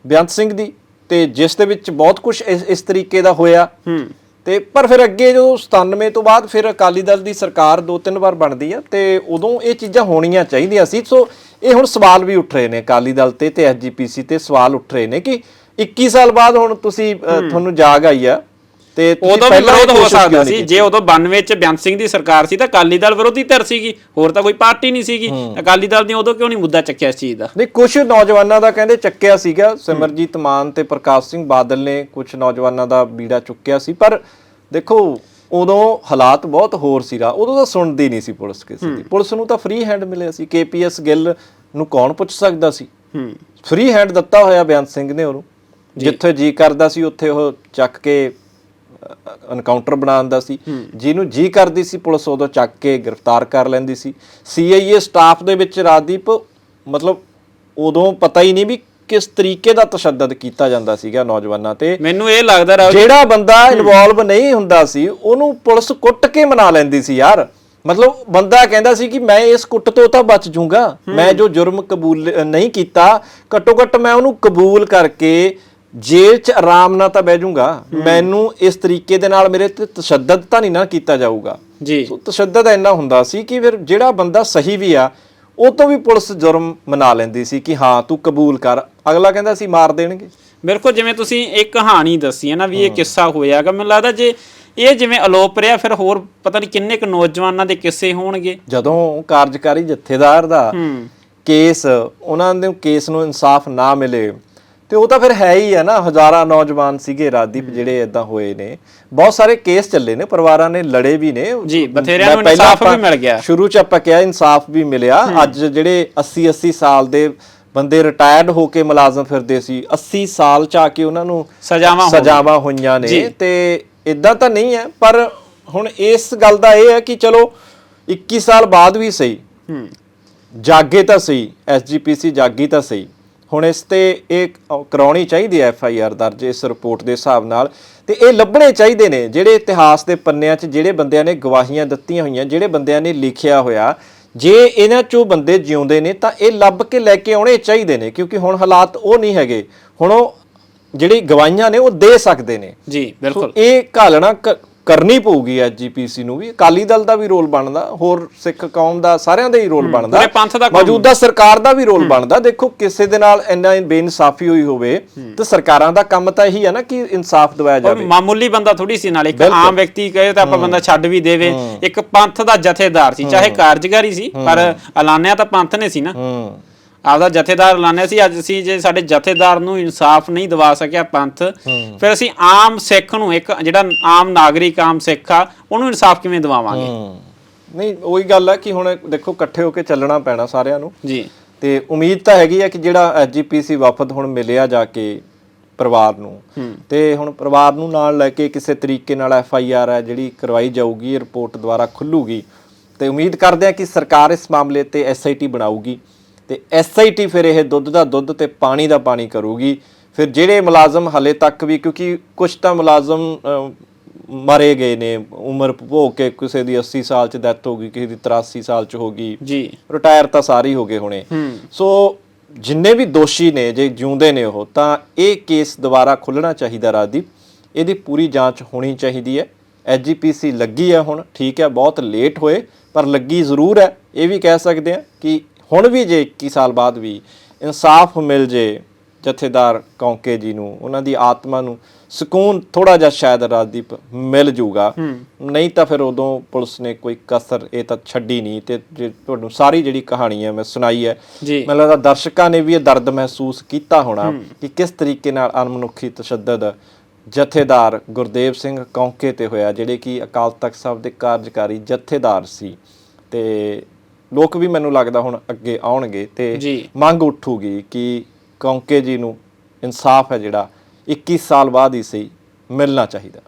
S2: ਬੇਅੰਤ ਸਿੰਘ ਦੀ ਤੇ ਜਿਸ ਦੇ ਵਿੱਚ ਬਹੁਤ ਕੁਝ ਇਸ ਤਰੀਕੇ ਦਾ ਹੋਇਆ।
S1: ਹੂੰ।
S2: ਤੇ ਪਰ ਫਿਰ ਅੱਗੇ ਜਦੋਂ 97 ਤੋਂ ਬਾਅਦ ਫਿਰ ਅਕਾਲੀ ਦਲ ਦੀ ਸਰਕਾਰ ਦੋ ਤਿੰਨ ਵਾਰ ਬਣਦੀ ਆ ਤੇ ਉਦੋਂ ਇਹ ਚੀਜ਼ਾਂ ਹੋਣੀਆਂ ਚਾਹੀਦੀਆਂ ਸੀ। ਸੋ ਇਹ ਹੁਣ ਸਵਾਲ ਵੀ ਉੱਠ ਰਹੇ ਨੇ ਅਕਾਲੀ ਦਲ ਤੇ ਤੇ ਐਸਜੀਪੀਸੀ ਤੇ ਸਵਾਲ ਉੱਠ ਰਹੇ ਨੇ ਕਿ 21 ਸਾਲ ਬਾਅਦ ਹੁਣ ਤੁਸੀਂ ਤੁਹਾਨੂੰ ਜਾਗ ਆਈ ਆ ਤੇ
S1: ਉਦੋਂ ਵੀ ਵਿਰੋਧ ਹੋ ਸਕਦਾ ਸੀ? ਜੇ ਉਦੋਂ 92 ਚ ਬੇਅੰਤ ਸਿੰਘ ਦੀ ਸਰਕਾਰ ਸੀ ਤਾਂ ਅਕਾਲੀ ਦਲ ਵਿਰੋਧੀ ਧਿਰ ਸੀਗੀ ਹੋਰ ਤਾਂ ਕੋਈ ਪਾਰਟੀ ਨਹੀਂ ਸੀਗੀ। ਅਕਾਲੀ ਦਲ ਨੇ ਉਦੋਂ ਕਿਉਂ ਨਹੀਂ ਮੁੱਦਾ ਚੱਕਿਆ ਇਸ ਚੀਜ਼ ਦਾ?
S2: ਨਹੀਂ ਕੁਝ ਨੌਜਵਾਨਾਂ ਦਾ ਕਹਿੰਦੇ ਚੱਕਿਆ ਸੀਗਾ ਸਿਮਰਜੀਤ ਮਾਨ ਤੇ ਪ੍ਰਕਾਸ਼ ਸਿੰਘ ਬਾਦਲ ਨੇ ਕੁਝ ਨੌਜਵਾਨਾਂ ਦਾ ਬੀੜਾ ਚੁੱਕਿਆ ਸੀ ਪਰ ਦੇਖੋ ਉਦੋਂ ਹਾਲਾਤ ਬਹੁਤ ਹੋਰ ਸੀਗਾ ਉਦੋਂ ਤਾਂ ਸੁਣਦੀ ਨਹੀਂ ਸੀ ਪੁਲਿਸ ਕਿਸੇ ਦੀ। ਪੁਲਿਸ ਨੂੰ ਤਾਂ ਫ੍ਰੀ ਹੈਂਡ ਮਿਲਿਆ ਸੀ ਕੇਪੀਐਸ ਗਿੱਲ ਨੂੰ ਕੌਣ ਪੁੱਛ ਸਕਦਾ ਸੀ? ਫ੍ਰੀ ਹੈਂਡ ਦਿੱਤਾ ਹੋਇਆ ਬੇਅੰਤ ਸਿੰਘ ਨੇ ਉਹਨੂੰ ਜਿੱਥੇ ਜੀ ਕਰਦਾ ਸੀ ਉੱਥੇ ਉਹ ਚੱਕ ਕੇ ਐਨਕਾਊਂਟਰ ਬਣਾਉਂਦਾ ਸੀ। ਜਿਹਨੂੰ ਜੀ ਕਰਦੀ ਸੀ ਪੁਲਿਸ ਉਦੋਂ ਚੱਕ ਕੇ ਗ੍ਰਿਫਤਾਰ ਕਰ ਲੈਂਦੀ ਸੀ। ਸੀਆਈਏ ਸਟਾਫ ਦੇ ਵਿੱਚ ਰਾਜਦੀਪ ਮਤਲਬ ਉਦੋਂ ਪਤਾ ਹੀ ਨਹੀਂ ਵੀ ਕਿਸ ਤਰੀਕੇ ਦਾ ਤਸ਼ੱਦਦ ਕੀਤਾ ਜਾਂਦਾ ਸੀਗਾ ਨੌਜਵਾਨਾਂ ਤੇ।
S1: ਮੈਨੂੰ ਇਹ ਲੱਗਦਾ ਰਾਹੁਲ
S2: ਜਿਹੜਾ ਬੰਦਾ ਇਨਵੋਲਵ ਨਹੀਂ ਹੁੰਦਾ ਸੀ ਉਹਨੂੰ ਪੁਲਿਸ ਕੁੱਟ ਕੇ ਮਨਾ ਲੈਂਦੀ ਸੀ ਯਾਰ। ਮਤਲਬ ਬੰਦਾ ਕਹਿੰਦਾ ਸੀ ਕਿ ਮੈਂ ਇਸ ਕੁੱਟ ਤੋਂ ਤਾਂ ਬਚ ਜਾਊਂਗਾ। ਮੈਂ ਜੋ ਜੁਰਮ ਕਬੂਲ ਨਹੀਂ ਕੀਤਾ ਘੱਟੋ ਘੱਟ ਮੈਂ ਉਹਨੂੰ ਕਬੂਲ ਕਰਕੇ ਜੇਲ੍ਹ 'ਚ ਆਰਾਮ ਨਾਲ ਤਾਂ ਬਹਿ ਜਾਊਂਗਾ। ਮੈਨੂੰ ਇਸ ਤਰੀਕੇ ਦੇ ਨਾਲ ਮੇਰੇ ਤੇ ਤਸ਼ੱਦਦ ਤਾਂ ਨਹੀਂ ਨਾ ਕੀਤਾ ਜਾਊਗਾ।
S1: ਜੀ।
S2: ਸੋ ਤਸ਼ੱਦਦ ਇੰਨਾ ਹੁੰਦਾ ਸੀ ਕਿ ਫਿਰ ਜਿਹੜਾ ਬੰਦਾ ਸਹੀ ਵੀ ਆ ਉਹ ਤੋਂ ਵੀ ਪੁਲਿਸ ਜੁਰਮ ਮਨਾ ਲੈਂਦੀ ਸੀ ਕਿ ਹਾਂ ਤੂੰ ਕਬੂਲ ਕਰ। ਅਗਲਾ ਕਹਿੰਦਾ ਸੀ ਮਾਰ ਦੇਣਗੇ।
S1: ਮੇਰੇ ਕੋਲ ਜਿਵੇਂ ਤੁਸੀਂ ਇੱਕ ਕਹਾਣੀ ਦੱਸੀ ਹੈ ਨਾ ਵੀ ਇਹ ਕਿੱਸਾ ਹੋਇਆਗਾ ਮੈਨੂੰ ਲੱਗਦਾ ਜੇ ਇਹ ਜਿਵੇਂ ਅਲੋਪ ਰਿਹਾ ਫਿਰ ਹੋਰ ਪਤਾ ਨਹੀਂ ਕਿੰਨੇ ਕੁ ਨੌਜਵਾਨਾਂ ਦੇ ਕਿੱਸੇ ਹੋਣਗੇ।
S2: ਜਦੋਂ ਕਾਰਜਕਾਰੀ ਜਥੇਦਾਰ ਦਾ ਕੇਸ ਉਹਨਾਂ ਦੇ ਕੇਸ ਨੂੰ ਇਨਸਾਫ ਨਾ ਮਿਲੇ ਤੇ ਉਹ ਤਾਂ ਫਿਰ ਹੈ ਹੀ ਆ ਨਾ ਹਜ਼ਾਰਾਂ ਨੌਜਵਾਨ ਸੀਗੇ ਰਾਜਦੀਪ ਜਿਹੜੇ ਇਦਾਂ ਹੋਏ ਨੇ। ਬਹੁਤ ਸਾਰੇ ਕੇਸ ਚੱਲੇ ਨੇ ਪਰਿਵਾਰਾਂ ਨੇ ਲੜੇ ਵੀ ਨੇ।
S1: ਜੀ, ਬਥੇਰਿਆਂ ਨੂੰ ਇਨਸਾਫ ਵੀ ਮਿਲ ਗਿਆ।
S2: ਸ਼ੁਰੂ ਚ ਆਪਾਂ ਕਿਹਾ ਇਨਸਾਫ ਵੀ ਮਿਲਿਆ। ਅੱਜ ਜਿਹੜੇ 80 80 ਸਾਲ ਦੇ ਬੰਦੇ ਰਿਟਾਇਰਡ ਹੋ ਕੇ ਮੁਲਾਜ਼ਮ ਫਿਰਦੇ ਸੀ 80 ਸਾਲ ਚ ਆ ਕੇ ਉਹਨਾਂ ਨੂੰ
S1: ਸਜ਼ਾਵਾਂ
S2: ਸਜ਼ਾਵਾਂ ਹੋਈਆਂ ਨੇ। ਤੇ ਇਦਾਂ ਤਾਂ ਨਹੀਂ ਹੈ ਪਰ ਹੁਣ ਇਸ ਗੱਲ ਦਾ ਇਹ ਹੈ ਕਿ ਚਲੋ 21 ਸਾਲ ਬਾਅਦ ਵੀ ਸਹੀ।
S1: ਹੂੰ।
S2: ਜਾਗੇ ਤਾਂ ਸਹੀ ਐਸਜੀਪੀਸੀ ਜਾਗੀ ਤਾਂ ਸਹੀ। ਹੁਣ ਇਸ ਤੇ ਇਹ ਕਰਾਉਣੀ ਚਾਹੀਦੀ ਹੈ ਐਫਆਈਆਰ ਦਰਜ ਇਸ ਰਿਪੋਰਟ ਦੇ ਹਿਸਾਬ ਨਾਲ। ਤੇ ਇਹ ਲੱਭਣੇ ਚਾਹੀਦੇ ਨੇ ਜਿਹੜੇ ਇਤਿਹਾਸ ਦੇ ਪੰਨਿਆਂ 'ਚ ਜਿਹੜੇ ਬੰਦਿਆਂ ਨੇ ਗਵਾਹੀਆਂ ਦਿੱਤੀਆਂ ਹੋਈਆਂ ਜਿਹੜੇ ਬੰਦਿਆਂ ਨੇ ਲਿਖਿਆ ਹੋਇਆ ਜੇ ਇਹਨਾਂ 'ਚੋਂ ਬੰਦੇ ਜਿਉਂਦੇ ਨੇ ਤਾਂ ਇਹ ਲੱਭ ਕੇ ਲੈ ਕੇ ਆਉਣੇ ਚਾਹੀਦੇ ਨੇ ਕਿਉਂਕਿ ਹੁਣ ਹਾਲਾਤ ਉਹ ਨਹੀਂ ਹੈਗੇ। ਹੁਣ ਉਹ ਜਿਹੜੀ ਗਵਾਹੀਆਂ ਨੇ ਉਹ ਦੇ ਸਕਦੇ ਨੇ।
S1: ਜੀ ਬਿਲਕੁਲ।
S2: ਇਹ ਘਾਲਣਾ ਕਰਨੀ ਪਊਗੀ ਐਜੀਪੀਸੀ ਨੂੰ ਵੀ। ਅਕਾਲੀ ਦਲ ਦਾ ਵੀ ਰੋਲ ਬਣਦਾ ਹੋਰ ਸਿੱਖ ਕੌਮ ਦਾ ਸਾਰਿਆਂ ਦਾ ਹੀ ਰੋਲ ਬਣਦਾ। ਮੌਜੂਦਾ ਸਰਕਾਰ ਦਾ ਵੀ ਰੋਲ ਬਣਦਾ। ਦੇਖੋ ਕਿਸੇ ਦੇ ਨਾਲ ਇੰਨਾ ਬੇਇਨਸਾਫੀ ਹੋਈ ਹੋਵੇ ਤੇ ਸਰਕਾਰਾਂ ਦਾ ਕੰਮ ਤਾਂ ਇਹੀ ਹੈ ਨਾ ਕਿ ਇਨਸਾਫ ਦਿਵਾਇਆ ਜਾਵੇ।
S1: ਮਾਮੂਲੀ ਬੰਦਾ ਥੋੜੀ ਸੀ ਨਾਲ। ਇੱਕ ਆਮ ਵਿਅਕਤੀ ਕਹੇ ਤਾਂ ਆਪਾਂ ਬੰਦਾ ਛੱਡ ਵੀ ਦੇਵੇ। ਇੱਕ ਪੰਥ ਦਾ ਜਥੇਦਾਰ ਸੀ ਚਾਹੇ ਕਾਰਜਕਾਰੀ ਸੀ ਪਰ ਐਲਾਨਿਆ ਤਾਂ ਪੰਥ ਨੇ ਸੀ ਨਾ। ਆਪਦਾ ਜਥੇਦਾਰ ਐਲਾਨਿਆ ਸੀ ਅੱਜ ਅਸੀਂ ਜੇ ਸਾਡੇ ਜਥੇਦਾਰ ਨੂੰ ਇਨਸਾਫ ਨਹੀਂ ਦਿਵਾ ਸਕਿਆ ਪੰਥ ਫਿਰ ਅਸੀਂ ਆਮ ਸਿੱਖ ਨੂੰ ਇੱਕ ਜਿਹੜਾ ਆਮ ਨਾਗਰਿਕ ਆਮ ਸਿੱਖ ਆ ਉਹਨੂੰ ਇਨਸਾਫ ਕਿਵੇਂ ਦਿਵਾਵਾਂਗੇ?
S2: ਨਹੀਂ ਉਹੀ ਗੱਲ ਹੈ ਕਿ ਹੁਣ ਦੇਖੋ ਇਕੱਠੇ ਹੋ ਕੇ ਚੱਲਣਾ ਪੈਣਾ ਸਾਰਿਆਂ ਨੂੰ।
S1: ਜੀ।
S2: ਤੇ ਉਮੀਦ ਤਾਂ ਹੈਗੀ ਹੈ ਕਿ ਜਿਹੜਾ ਐਜੀਪੀਸੀ ਵਫਦ ਹੁਣ ਮਿਲਿਆ ਜਾ ਕੇ ਪਰਿਵਾਰ ਨੂੰ ਤੇ ਹੁਣ ਪਰਿਵਾਰ ਨੂੰ ਨਾਲ ਲੈ ਕੇ ਕਿਸੇ ਤਰੀਕੇ ਨਾਲ ਐਫ ਆਈ ਆਰ ਹੈ ਜਿਹੜੀ ਕਰਵਾਈ ਜਾਊਗੀ ਰਿਪੋਰਟ ਦੁਆਰਾ ਖੁੱਲੂਗੀ। ਤੇ ਉਮੀਦ ਕਰਦੇ ਹਾਂ ਕਿ ਸਰਕਾਰ ਇਸ ਮਾਮਲੇ ਤੇ ਐਸ ਆਈ ਟੀ ਬਣਾਊਗੀ। ਤੇ ਐਸ ਆਈ ਟੀ ਫਿਰ ਇਹ ਦੁੱਧ ਦਾ ਦੁੱਧ ਤੇ ਪਾਣੀ ਦਾ ਪਾਣੀ ਕਰੂਗੀ। ਫਿਰ ਜਿਹੜੇ ਮੁਲਾਜ਼ਮ ਹਲੇ ਤੱਕ ਵੀ ਕਿਉਂਕਿ ਕੁਝ ਤਾਂ ਮੁਲਾਜ਼ਮ ਮਰੇ ਗਏ ਨੇ। ਉਮਰ ਭੋਗ ਕੇ ਕਿਸੇ ਦੀ 80 ਸਾਲ ਚ ਡੈਥ ਹੋ ਗਈ ਕਿਸੇ ਦੀ 83 ਸਾਲ ਚ ਹੋ ਗਈ।
S1: ਜੀ।
S2: ਰਿਟਾਇਰ ਤਾਂ ਸਾਰੇ ਹੀ ਹੋ ਗਏ ਹੋਣੇ। ਸੋ ਜਿੰਨੇ ਵੀ ਦੋਸ਼ੀ ਨੇ ਜੇ ਜਿਉਂਦੇ ਨੇ ਉਹ ਤਾਂ ਇਹ ਕੇਸ ਦੁਬਾਰਾ ਖੁੱਲਣਾ ਚਾਹੀਦਾ ਰਾਜਦੀਪ। ਇਹਦੀ ਪੂਰੀ ਜਾਂਚ ਹੋਣੀ ਚਾਹੀਦੀ ਹੈ। ਐਜੀਪੀਸੀ ਲੱਗੀ ਹੈ ਹੁਣ ਠੀਕ ਹੈ ਬਹੁਤ ਲੇਟ ਹੋਏ ਪਰ ਲੱਗੀ ਜ਼ਰੂਰ ਹੈ। ਇਹ ਵੀ ਕਹਿ ਸਕਦੇ ਆ ਕਿ ਹੁਣ ਵੀ ਜੇ 21 ਸਾਲ ਬਾਅਦ ਵੀ ਇਨਸਾਫ ਮਿਲ ਜੇ ਜਥੇਦਾਰ ਕੌਂਕੇ ਜੀ ਨੂੰ ਉਹਨਾਂ ਦੀ ਆਤਮਾ ਨੂੰ ਸਕੂਨ ਥੋੜਾ ਜਿਹਾ ਸ਼ਾਇਦ ਰਾਜਦੀਪ ਮਿਲ ਜੂਗਾ। ਨਹੀਂ ਤਾਂ ਫਿਰ ਉਦੋਂ ਪੁਲਿਸ ਨੇ ਕੋਈ ਕਸਰ ਇਹ ਤਾਂ ਛੱਡੀ ਨਹੀਂ ਤੇ ਤੁਹਾਨੂੰ ਸਾਰੀ ਜਿਹੜੀ ਕਹਾਣੀ ਹੈ ਮੈਂ ਸੁਣਾਈ ਹੈ। ਮੈਨੂੰ ਲੱਗਦਾ ਦਰਸ਼ਕਾਂ ਨੇ ਵੀ ਇਹ ਦਰਦ ਮਹਿਸੂਸ ਕੀਤਾ ਹੋਣਾ ਕਿ ਕਿਸ ਤਰੀਕੇ ਨਾਲ ਅਨਮਨੁੱਖੀ ਤਸ਼ੱਦਦ ਜਥੇਦਾਰ ਗੁਰਦੇਵ ਸਿੰਘ ਕੌਂਕੇ ਤੇ ਹੋਇਆ ਜਿਹੜੇ ਕਿ ਅਕਾਲ ਤਖਤ ਸਾਹਿਬ ਦੇ ਕਾਰਜਕਾਰੀ ਜਥੇਦਾਰ ਸੀ। ਤੇ ਲੋਕ ਵੀ ਮੈਨੂੰ ਲੱਗਦਾ ਹੁਣ ਅੱਗੇ ਆਉਣਗੇ ਤੇ। ਮੰਗ ਉੱਠੂਗੀ ਕਿ ਕੌਂਕੇ ਜੀ ਨੂੰ ਇਨਸਾਫ ਹੈ ਜਿਹੜਾ 21 ਸਾਲ ਬਾਅਦ ਹੀ ਸਹੀ ਮਿਲਣਾ ਚਾਹੀਦਾ